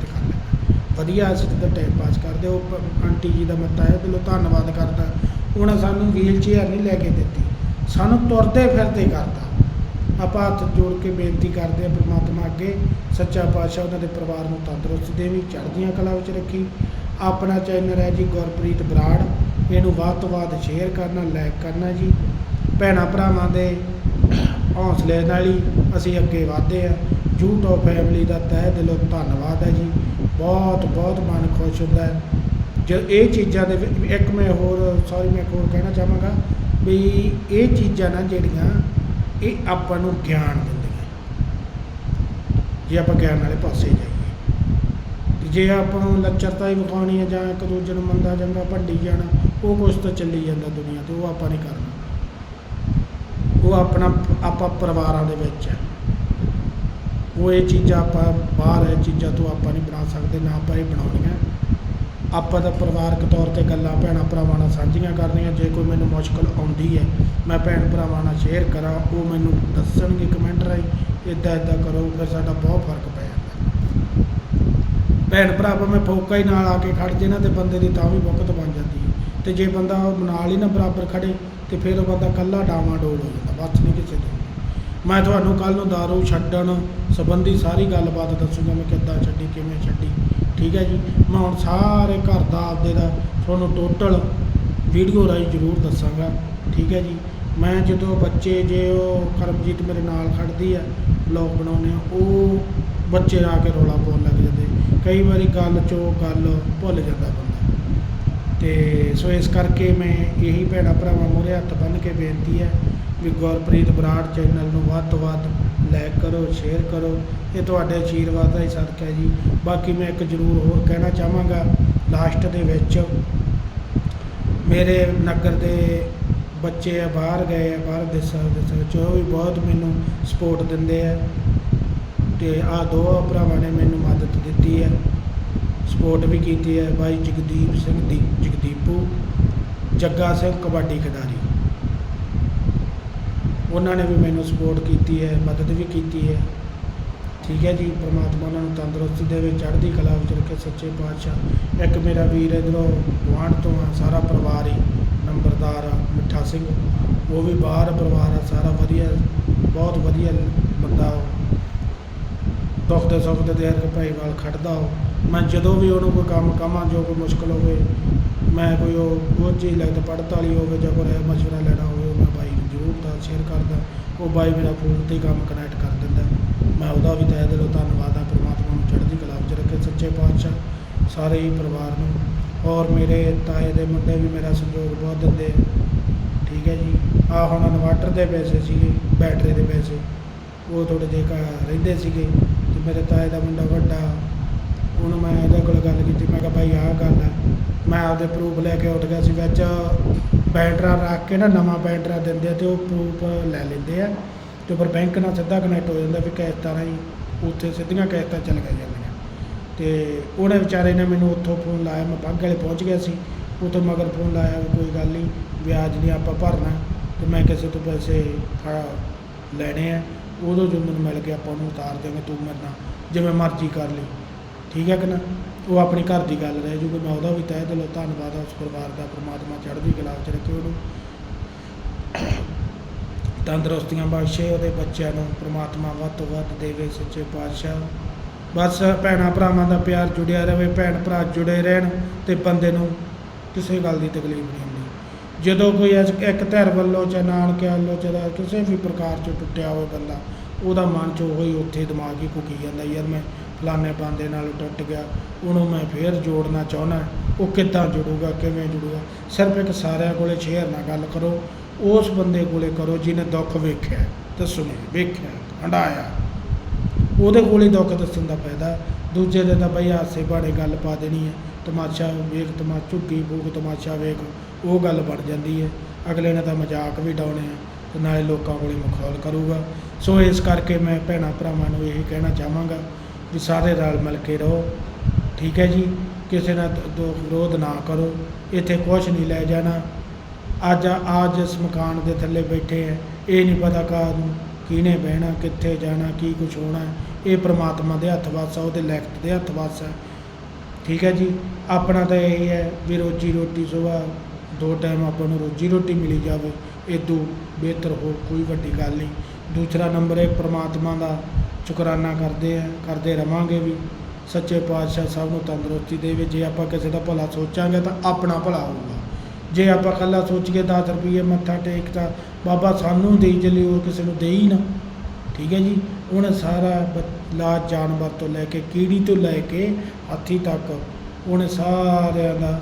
ਵਧੀਆ ਅਸੀਂ ਤਾਂ ਟਾਈਮ ਪਾਸ ਕਰਦੇ ਉਹ ਪ- ਆਂਟੀ ਜੀ ਦਾ ਮੈਂ ਤਹਿ ਦਿਲੋਂ ਧੰਨਵਾਦ ਕਰਦਾ। ਉਹਨਾਂ ਸਾਨੂੰ ਵੀਲ ਚੇਅਰ ਨਹੀਂ ਲੈ ਕੇ ਦਿੱਤੀ। ਸਾਨੂੰ ਤੁਰਦੇ ਫਿਰਦੇ ਕਰਦਾ ਆਪਾਂ ਹੱਥ ਜੋੜ ਕੇ ਬੇਨਤੀ ਕਰਦੇ ਆ ਪ੍ਰਮਾਤਮਾ ਅੱਗੇ। ਸੱਚਾ ਪਾਤਸ਼ਾਹ ਉਹਨਾਂ ਦੇ ਪਰਿਵਾਰ ਨੂੰ ਤੰਦਰੁਸਤ ਦੇਵੀ, ਚੜ੍ਹਦੀਆਂ ਕਲਾ ਵਿੱਚ ਰੱਖੀ। ਆਪਣਾ ਚੈਨਲ ਹੈ ਜੀ ਗੁਰਪ੍ਰੀਤ ਬਰਾੜ। ਇਹਨੂੰ ਵੱਧ ਤੋਂ ਵੱਧ ਸ਼ੇਅਰ ਕਰਨਾ ਲਾਈਕ ਕਰਨਾ ਜੀ। ਭੈਣਾਂ ਭਰਾਵਾਂ ਦੇ ਹੌਸਲੇ ਨਾਲ ਹੀ ਅਸੀਂ ਅੱਗੇ ਵਧਦੇ ਆ YouTube ਫੈਮਿਲੀ ਦਾ ਤਹਿ ਦਿਲੋਂ ਧੰਨਵਾਦ ਹੈ ਜੀ। ਬਹੁਤ ਬਹੁਤ ਮਨ ਖੁਸ਼ ਹੁੰਦਾ ਹੈ। ਜੇ ਇਹ ਚੀਜ਼ਾਂ ਦੇ ਵਿੱਚ, ਇੱਕ ਮੈਂ ਹੋਰ ਸੌਰੀ ਮੈਂ ਇੱਕ ਹੋਰ ਕਹਿਣਾ ਚਾਹਾਂਗਾ ਵੀ ਇਹ ਚੀਜ਼ਾਂ ਨਾ ਜਿਹੜੀਆਂ, ਇਹ ਆਪਾਂ ਨੂੰ ਗਿਆਨ ਦਿੰਦੀਆਂ। ਜੇ ਆਪਾਂ ਗਿਆਨ ਵਾਲੇ ਪਾਸੇ ਜਾਈਏ। ਜੇ ਆਪਾਂ ਨੂੰ ਲੱਚਰਤਾ ਹੀ ਵਿਖਾਉਣੀ ਹੈ ਜਾਂ ਇੱਕ ਦੂਜੇ ਨੂੰ ਮੰਦਾ ਜਾਂਦਾ, ਭੰਡੀ ਜਾਣਾ, ਉਹ ਕੁਛ ਤਾਂ ਚੱਲੀ ਜਾਂਦਾ ਦੁਨੀਆ ਤੇ, ਉਹ ਆਪਾਂ ਨਹੀਂ ਕਰਨਾ। ਉਹ ਆਪਣਾ, ਆਪਾਂ ਪਰਿਵਾਰਾਂ ਦੇ ਵਿੱਚ ਹੈ। ਉਹ ਇਹ ਚੀਜ਼ਾਂ ਆਪਾਂ ਬਾਹਰ ਇਹ ਚੀਜ਼ਾਂ ਤੋਂ ਆਪਾਂ ਨਹੀਂ ਬਣਾ ਸਕਦੇ, ਨਾ ਆਪਾਂ ਇਹ ਬਣਾਉਣੀਆਂ। ਆਪਾਂ ਤਾਂ ਪਰਿਵਾਰਕ ਤੌਰ ਤੇ ਗੱਲਾਂ ਭੈਣਾਂ ਭਰਾਵਾਂ ਨਾਲ ਸਾਂਝੀਆਂ ਕਰਨੀਆਂ ਜੇ ਕੋਈ ਮੈਨੂੰ ਮੁਸ਼ਕਲ ਆਉਂਦੀ ਹੈ, ਮੈਂ ਭੈਣ ਭਰਾਵਾਂ ਨਾਲ ਸ਼ੇਅਰ ਕਰਾਂ, ਉਹ ਮੈਨੂੰ ਦੱਸਣਗੇ ਕਮੈਂਟ ਰਾਹੀਂ। ਇਦਾਂ ਇਦਾਂ ਕਰੋ, ਫਿਰ ਸਾਡਾ ਬਹੁਤ ਫ਼ਰਕ ਪੈ ਜਾਂਦਾ। ਭੈਣ ਭਰਾ ਭਾਵੇਂ ਫੋਕਾ ਹੀ ਨਾਲ ਆ ਕੇ ਖੜ ਜੇ ਨਾ, ਤੇ ਬੰਦੇ ਦੀ ਤਾਂ ਵੀ ਬੁੱਕਤ ਬਣ ਜਾਂਦੀ ਹੈ। ਤੇ ਜੇ ਬੰਦਾ ਉਹ ਨਾਲ ਹੀ ਨਾ ਬਰਾਬਰ ਖੜੇ, ਤੇ ਫਿਰ ਉਹ ਬੰਦਾ ਕੱਲਾ ਡਾਵਾਂ ਡੋਲ ਹੋ ਜਾਂਦਾ, ਬਸ ਨਹੀਂ ਕਿਸੇ ਦੀ ਮੈਂ ਤੁਹਾਨੂੰ ਕੱਲ ਨੂੰ ਦਾਰੂ ਛੱਡਣ ਸੰਬੰਧੀ ਸਾਰੀ ਗੱਲਬਾਤ ਦੱਸੂਗਾ ਮੈਂ ਕਿੱਦਾਂ ਛੱਡੀ, ਕਿਵੇਂ ਛੱਡੀ। ਠੀਕ ਹੈ ਜੀ? ਮੈਂ ਹੁਣ ਸਾਰੇ ਘਰ ਦਾ ਆਪਦੇ ਦਾ ਤੁਹਾਨੂੰ ਟੋਟਲ ਵੀਡੀਓ ਰਾਹੀਂ ਜ਼ਰੂਰ ਦੱਸਾਂਗਾ। ਠੀਕ ਹੈ ਜੀ? ਮੈਂ ਜਦੋਂ ਬੱਚੇ ਜੇ ਉਹ ਕਰਮਜੀਤ ਮੇਰੇ ਨਾਲ ਖੜਦੀ ਆ ਬਲੌਗ ਬਣਾਉਂਦੇ ਆ, ਉਹ ਬੱਚੇ ਆ ਕੇ ਰੌਲਾ ਪਾਉਣ ਲੱਗ ਜਾਂਦੇ। ਕਈ ਵਾਰੀ ਗੱਲ ਚੋਂ ਗੱਲ ਭੁੱਲ ਜਾਂਦਾ ਬੰਦਾ। ਤੇ ਸੋ ਇਸ ਕਰਕੇ ਮੈਂ ਇਹੀ ਭੈਣਾਂ ਭਰਾਵਾਂ ਮੂਹਰੇ ਹੱਥ ਬੰਨ੍ਹ ਕੇ ਬੇਨਤੀ ਹੈ ਵੀ ਗੁਰਪ੍ਰੀਤ ਬਰਾੜ ਚੈਨਲ ਨੂੰ ਵੱਧ ਤੋਂ ਵੱਧ ਲਾਈਕ ਕਰੋ ਸ਼ੇਅਰ ਕਰੋ। ਇਹ ਤੁਹਾਡੇ ਆਸ਼ੀਰਵਾਦ ਦਾ ਹੀ ਸਦਕਾ ਹੈ ਜੀ। ਬਾਕੀ ਮੈਂ ਇੱਕ ਜ਼ਰੂਰ ਹੋਰ ਕਹਿਣਾ ਚਾਹਾਂਗਾ ਲਾਸਟ ਦੇ ਵਿੱਚ ਮੇਰੇ ਨਗਰ ਦੇ ਬੱਚੇ ਆ, ਬਾਹਰ ਗਏ ਆ, ਬਾਹਰ ਦੇਸ਼ਾਂ ਦੇਸ਼ਾਂ ਵਿੱਚ ਉਹ ਵੀ ਬਹੁਤ ਮੈਨੂੰ ਸਪੋਰਟ ਦਿੰਦੇ ਆ ਤੇ ਆ ਦੋ ਭਰਾਵਾਂ ਨੇ ਮੈਨੂੰ ਮਦਦ ਦਿੱਤੀ ਹੈ ਸਪੋਰਟ ਵੀ ਕੀਤੀ ਹੈ ਬਾਈ ਜਗਦੀਪ ਸਿੰਘ ਦੀ, ਜਗਦੀਪੂ, ਜੱਗਾ ਸਿੰਘ ਕਬੱਡੀ ਖਿਡਾਰੀ। ਉਹਨਾਂ ਨੇ ਵੀ ਮੈਨੂੰ ਸਪੋਰਟ ਕੀਤੀ ਹੈ, ਮਦਦ ਵੀ ਕੀਤੀ ਹੈ। ਠੀਕ ਹੈ ਜੀ, ਪ੍ਰਮਾਤਮਾ ਉਹਨਾਂ ਨੂੰ ਤੰਦਰੁਸਤੀ ਦੇਵੇ, ਚੜ੍ਹਦੀ ਕਲਾ ਵਿੱਚ ਰੱਖੇ ਸੱਚੇ ਪਾਤਸ਼ਾਹ। ਇੱਕ ਮੇਰਾ ਵੀਰ ਇਧਰੋਂ ਗੁਆਂਢ ਤੋਂ ਆ, ਸਾਰਾ ਪਰਿਵਾਰ ਹੀ ਨੰਬਰਦਾਰ ਆ, ਮਿੱਠਾ ਸਿੰਘ। ਉਹ ਵੀ ਬਾਹਰ ਪਰਿਵਾਰ ਆ, ਸਾਰਾ ਵਧੀਆ, ਬਹੁਤ ਵਧੀਆ ਬੰਦਾ ਦੁੱਖ ਦੇ ਸੁੱਖ ਦੇ ਦੇਰ ਕੇ ਭਾਈਵਾਲ ਖੜਦਾ ਉਹ। ਮੈਂ ਜਦੋਂ ਵੀ ਉਹਨੂੰ ਕੋਈ ਕੰਮ ਕਹਾਂ, ਜੋ ਕੋਈ ਮੁਸ਼ਕਲ ਹੋਵੇ, ਮੈਂ ਕੋਈ ਉਹ ਉਹ ਚੀਜ਼ ਲੱਗਦਾ ਪੜ੍ਹਤ ਵਾਲੀ ਹੋਵੇ ਜਾਂ ਕੋਈ ਮਸ਼ਵਰਾ ਲੈਣਾ ਹੋਵੇ ਉਹ ਸ਼ੇਅਰ ਕਰਦਾ, ਉਹ ਬਾਈ ਮੇਰਾ ਫੋਨ ਤੇ ਕੰਮ ਕਨੈਕਟ ਕਰ ਦਿੰਦਾ। ਮੈਂ ਉਹਦਾ ਵੀ ਤਹਿ ਦਿਲੋਂ ਧੰਨਵਾਦ ਆ, ਪ੍ਰਮਾਤਮਾ ਨੂੰ ਚੜ੍ਹਦੀ ਕਲਾ ਵਿੱਚ ਰੱਖੇ, ਸੱਚੇ ਪਾਤਸ਼ਾਹ, ਸਾਰੇ ਹੀ ਪਰਿਵਾਰ ਨੂੰ। ਔਰ ਮੇਰੇ ਤਾਏ ਦੇ ਮੁੰਡੇ ਵੀ ਮੇਰਾ ਸਹਿਯੋਗ ਬਹੁਤ ਦਿੰਦੇ ਆ। ਠੀਕ ਹੈ ਜੀ। ਆ ਹੁਣ ਇਨਵਰਟਰ ਦੇ ਪੈਸੇ ਸੀਗੇ ਬੈਟਰੀ ਦੇ ਪੈਸੇ। ਉਹ ਥੋੜ੍ਹੇ ਜਿਹੇ ਰਹਿੰਦੇ ਸੀਗੇ ਤੇ ਮੇਰੇ ਤਾਏ ਦਾ ਮੁੰਡਾ ਵੱਡਾ। ਉਹਨੂੰ ਮੈਂ ਇਹਦੇ ਕੋਲ ਗੱਲ ਕੀਤੀ, ਮੈਂ ਕਿਹਾ ਭਾਈ ਆਹ ਗੱਲ ਹੈ ਮੈਂ ਆਪਦੇ ਪ੍ਰੂਫ ਲੈ ਕੇ ਉੱਠ ਗਿਆ ਸੀ ਵਿੱਚ। ਬੈਟਰਾ ਰੱਖ ਕੇ ਨਾ ਨਵਾਂ ਬੈਟਰਾ ਦਿੰਦੇ ਆ ਤੇ ਉਹ ਪ੍ਰੂਫ ਲੈ ਲੈਂਦੇ ਆ ਤੇ ਪਰ ਬੈਂਕ ਨਾਲ ਸਿੱਧਾ ਕਨੈਕਟ ਹੋ ਜਾਂਦਾ ਵੀ ਕਿਸ਼ਤਾਂ ਰਾਹੀਂ ਉੱਥੇ ਸਿੱਧੀਆਂ ਕਿਸ਼ਤਾਂ ਚੱਲ ਗਈਆਂ ਜਾਂਦੀਆਂ। ਤੇ ਉਹਨੇ ਵਿਚਾਰੇ ਨੇ ਮੈਨੂੰ ਉੱਥੋਂ ਫੋਨ ਲਾਇਆ, ਮੈਂ ਪੱਗ ਵਾਲੇ ਪਹੁੰਚ ਗਿਆ ਸੀ, ਉੱਥੋਂ ਮਗਰ ਫੋਨ ਲਾਇਆ ਵੀ ਕੋਈ ਗੱਲ ਨਹੀਂ, ਵਿਆਜ ਨਹੀਂ ਆਪਾਂ ਭਰਨਾ, ਤੇ ਮੈਂ ਕਿਸੇ ਤੋਂ ਪੈਸੇ ਲੈਣੇ ਆ, ਉਦੋਂ ਜੋ ਮੈਨੂੰ ਮਿਲ ਗਿਆ ਆਪਾਂ ਉਹਨੂੰ ਉਤਾਰ ਦੇਵਾਂਗੇ ਤੂੰ ਮੇਰੇ ਨਾਲ, ਜਿਵੇਂ ਮਰਜ਼ੀ ਕਰ ਲਈ। ਠੀਕ ਹੈ ਕਿ ਨਾ? ਉਹ ਆਪਣੇ ਘਰ ਦੀ ਗੱਲ ਰਹਿ ਜੂਗੀ, ਮੈਂ ਉਹਦਾ ਵੀ ਤਹਿ ਦਿਲੋਂ ਧੰਨਵਾਦ ਆ, ਉਸ ਪਰਿਵਾਰ ਦਾ ਪ੍ਰਮਾਤਮਾ ਚੜ੍ਹਦੀ ਕਲਾ ਵਿੱਚ ਰੱਖੇ ਉਹਨੂੰ। ਤੰਦਰੁਸਤੀਆਂ ਬਖਸ਼ੇ ਉਹਦੇ ਬੱਚਿਆਂ ਨੂੰ, ਪ੍ਰਮਾਤਮਾ ਵੱਧ ਤੋਂ ਵੱਧ ਦੇਵੇ ਸੱਚੇ ਪਾਤਸ਼ਾਹ। ਬਸ ਭੈਣਾਂ ਭਰਾਵਾਂ ਦਾ ਪਿਆਰ ਜੁੜਿਆ ਰਹੇ, ਭੈਣ ਭਰਾ ਜੁੜੇ ਰਹਿਣ ਤੇ ਬੰਦੇ ਨੂੰ ਕਿਸੇ ਗੱਲ ਦੀ ਤਕਲੀਫ ਨਹੀਂ ਹੁੰਦੀ। ਜਦੋਂ ਕੋਈ ਇਸ- ਇੱਕ ਧਿਰ ਵੱਲੋਂ ਜਾਂ ਨਾਨਕਿਆਂ ਵੱਲੋਂ ਜਿਹੜਾ ਕਿਸੇ ਵੀ ਪ੍ਰਕਾਰ ਚ ਟੁੱਟਿਆ ਹੋਵੇ ਬੰਦਾ, ਉਹਦਾ ਮਨ ਚ ਉਹੀ ਉੱਥੇ ਦਿਮਾਗ ਹੀ ਘੁਕੀ ਜਾਂਦਾ, ਯਾਰ ਮੈਂ ਫਲਾਣੇ ਬੰਦੇ ਨਾਲ ਟੁੱਟ ਗਿਆ, ਉਹਨੂੰ ਮੈਂ ਫੇਰ ਜੋੜਨਾ ਚਾਹੁੰਦਾ, ਉਹ ਕਿੱਦਾਂ ਜੁੜੂਗਾ, ਕਿਵੇਂ ਜੁੜੂਗਾ? ਸਿਰਫ ਇੱਕ ਸਾਰਿਆਂ ਕੋਲੇ ਸ਼ੇਅਰ ਨਾਲ ਗੱਲ ਕਰੋ, ਉਸ ਬੰਦੇ ਕੋਲੇ ਕਰੋ ਜਿਹਨੇ ਦੁੱਖ ਵੇਖਿਆ ਤੇ ਸੁਣਿਆ ਵੇਖਿਆ ਹੰਡਾਇਆ ਉਹਦੇ ਕੋਲ ਹੀ ਦੁੱਖ ਦੱਸਣ ਦਾ ਫਾਇਦਾ, ਦੂਜੇ ਦੇ ਤਾਂ ਬਈ ਹਾਸੇ ਬਾੜੇ ਗੱਲ ਪਾ ਦੇਣੀ ਹੈ, ਤਮਾਸ਼ਾ ਵੇਖ ਤਮਾ ਝੁੱਗੀ ਬੂਕ ਤਮਾਸ਼ਾ ਵੇਖ, ਉਹ ਗੱਲ ਬਣ ਜਾਂਦੀ ਹੈ। ਅਗਲੇ ਨੇ ਤਾਂ ਮਜ਼ਾਕ ਵੀ ਡਾਉਣੇ ਆ, ਤੇ ਨਾਲੇ ਲੋਕਾਂ ਕੋਲੇ ਮਖੌਲ ਕਰੂਗਾ। ਸੋ ਇਸ ਕਰਕੇ ਮੈਂ ਭੈਣਾਂ ਭਰਾਵਾਂ ਨੂੰ ਇਹ ਕਹਿਣਾ ਚਾਹਾਂਗਾ ਵੀ ਸਾਰੇ ਰਲ ਮਿਲ ਕੇ ਰਹੋ। ਠੀਕ ਹੈ ਜੀ, ਕਿਸੇ ਨਾਲ ਦ- ਦੋ ਵਿਰੋਧ ਨਾ ਕਰੋ। ਇੱਥੇ ਕੁਝ ਨਹੀਂ ਲੈ ਜਾਣਾ। ਅੱਜ ਅੱਜ ਇਸ ਮਕਾਨ ਦੇ ਥੱਲੇ ਬੈਠੇ ਹੈ। ਇਹ ਨਹੀਂ ਪਤਾ ਕਾਹ ਨੂੰ ਕਿਹਨੇ ਬਹਿਣਾ, ਕਿੱਥੇ ਜਾਣਾ, ਕੀ ਕੁਝ ਹੋਣਾ। ਇਹ ਪ੍ਰਮਾਤਮਾ ਦੇ ਹੱਥ ਵੱਸ ਆ, ਉਹਦੇ ਲਿਖਤ ਦੇ ਹੱਥ ਵੱਸ ਹੈ ਠੀਕ ਹੈ ਜੀ, ਆਪਣਾ ਤਾਂ ਇਹ ਹੈ ਵੀ ਰੋਜੀ ਰੋਟੀ ਸੁਬਾਹ ਦੋ ਟਾਈਮ ਆਪਾਂ ਨੂੰ ਰੋਜੀ ਰੋਟੀ ਮਿਲੀ ਜਾਵੇ। ਇਦੋਂ ਬਿਹਤਰ ਹੋ ਕੋਈ ਵੱਡੀ ਗੱਲ ਨਹੀਂ। ਦੂਸਰਾ ਨੰਬਰ ਇਹ ਪ੍ਰਮਾਤਮਾ ਦਾ ਸ਼ੁਕਰਾਨਾ ਕਰਦੇ ਆ, ਕਰਦੇ ਰਵਾਂਗੇ ਵੀ ਸੱਚੇ ਪਾਤਸ਼ਾਹ ਸਭ ਨੂੰ ਤੰਦਰੁਸਤੀ ਦੇਵੇ। ਜੇ ਆਪਾਂ ਕਿਸੇ ਦਾ ਭਲਾ ਸੋਚਾਂਗੇ ਤਾਂ ਆਪਣਾ ਭਲਾ ਹੋਊਗਾ। ਜੇ ਆਪਾਂ ਇਕੱਲਾ ਸੋਚੀਏ 10 ਰੁਪਏ ਮੱਥਾ ਟੇਕ ਤਾਂ ਬਾਬਾ ਸਾਨੂੰ ਦੇਈ ਚੱਲੀ ਹੋਰ ਕਿਸੇ ਨੂੰ ਦੇਈ ਨਾ। ਠੀਕ ਹੈ ਜੀ? ਉਹਨੇ ਸਾਰਾ ਬ- ਲਾਜ ਜਾਨਵਰ ਤੋਂ ਲੈ ਕੇ, ਕੀੜੀ ਤੋਂ ਲੈ ਕੇ ਹਾਥੀ ਤੱਕ ਉਹਨੇ ਸਾਰਿਆਂ ਦਾ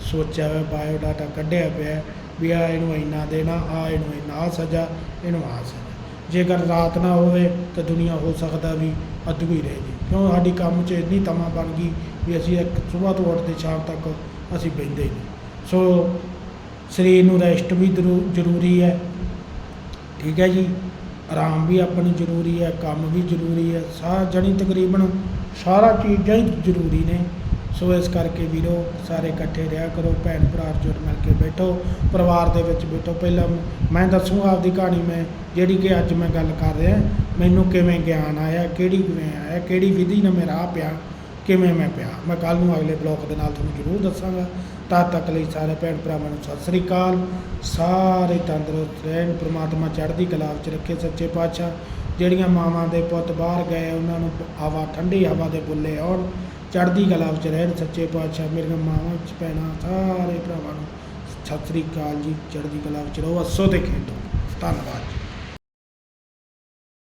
ਸੋਚਿਆ ਹੋਇਆ, ਬਾਇਓਡਾਟਾ ਕੱਢਿਆ ਪਿਆ ਵੀ ਆ ਇਹਨੂੰ ਇੰਨਾ ਦੇਣਾ ਆ ਇਹਨੂੰ ਇੰਨਾ ਆਹ ਸਜ਼ਾ, ਇਹਨੂੰ ਆ ਸਜ਼ਾ। ਜੇਕਰ ਰਾਤ ਨਾ ਹੋਵੇ ਤਾਂ ਦੁਨੀਆ ਹੋ ਸਕਦਾ ਵੀ ਅਧੂਰੀ ਰਹਿ ਜੇ। ਕਿਉਂ? ਸਾਡੀ ਕੰਮ 'ਚ ਇੰਨੀ ਤਮਾ ਬਣ ਗਈ ਵੀ ਅਸੀਂ ਇੱਕ ਸਵੇਰ ਤੋਂ ਉੱਠਦੇ ਸ਼ਾਮ ਤੱਕ ਅਸੀਂ ਬਹਿੰਦੇ ਨਹੀਂ। ਸੋ ਸਰੀਰ ਨੂੰ ਰੈਸਟ ਵੀ ਜ਼ਰੂ- ਜ਼ਰੂਰੀ ਹੈ। ਠੀਕ ਹੈ ਜੀ? ਆਰਾਮ ਵੀ ਆਪਣੀ ਜ਼ਰੂਰੀ ਹੈ, ਕੰਮ ਵੀ ਜ਼ਰੂਰੀ ਹੈ। ਸਾਰਾ ਜਣੀ ਤਕਰੀਬਨ ਸਾਰਾ ਚੀਜ਼ਾਂ ਹੀ ਜ਼ਰੂਰੀ ਨੇ। ਸੋ ਇਸ ਕਰਕੇ ਵੀਰੋ ਸਾਰੇ ਇਕੱਠੇ ਰਿਹਾ ਕਰੋ, ਭੈਣ ਭਰਾ ਜੁੜ ਮਿਲ ਕੇ ਬੈਠੋ, ਪਰਿਵਾਰ ਦੇ ਵਿੱਚ ਬੈਠੋ। ਪਹਿਲਾਂ ਮੈਂ ਦੱਸੂਗਾ ਆਪਦੀ ਕਹਾਣੀ ਮੈਂ, ਜਿਹੜੀ ਕਿ ਅੱਜ ਮੈਂ ਗੱਲ ਕਰ ਰਿਹਾ, ਮੈਨੂੰ ਕਿਵੇਂ ਗਿਆਨ ਆਇਆ, ਕਿਹੜੀ ਕਿਵੇਂ ਆਇਆ, ਕਿਹੜੀ ਵਿਧੀ ਨਾਲ ਮੇਰਾ ਰਾਹ ਪਿਆ, ਕਿਵੇਂ ਮੈਂ ਪਿਆ। ਮੈਂ ਕੱਲ ਨੂੰ ਅਗਲੇ ਬਲੌਕ ਦੇ ਨਾਲ ਤੁਹਾਨੂੰ ਜ਼ਰੂਰ ਦੱਸਾਂਗਾ। ਤਦ ਤੱਕ ਲਈ ਸਾਰੇ ਭੈਣ ਭਰਾਵਾਂ ਨੂੰ ਸਤਿ ਸ੍ਰੀ ਅਕਾਲ। ਸਾਰੇ ਤੰਦਰੁਸਤ ਰਹਿਣ, ਪ੍ਰਮਾਤਮਾ ਚੜ੍ਹਦੀ ਕਲਾ ਵਿੱਚ ਰੱਖੇ ਸੱਚੇ ਪਾਤਸ਼ਾਹ। ਜਿਹੜੀਆਂ ਮਾਵਾਂ ਦੇ ਪੁੱਤ ਬਾਹਰ ਗਏ, ਉਹਨਾਂ ਨੂੰ ਹਵਾ, ਠੰਡੀ ਹਵਾ ਦੇ ਬੁੱਲੇ ਆਉਣ। ਚੜ੍ਹਦੀ ਕਲਾ ਵਿੱਚ ਰਹਿਣ, ਸੱਚੇ ਪਾਤਸ਼ਾਹ ਮੇਰੀਆਂ ਮਾਵਾਂ ਚ ਭੈਣਾਂ ਸਾਰੇ ਭਰਾਵਾਂ ਨੂੰ ਸਤਿ ਸ੍ਰੀ ਅਕਾਲ ਜੀ, ਚੜ੍ਹਦੀ ਕਲਾ ਵਿੱਚ ਰਹੋ ਅਸੋ ਤੇ ਖੇਡੋ। ਧੰਨਵਾਦ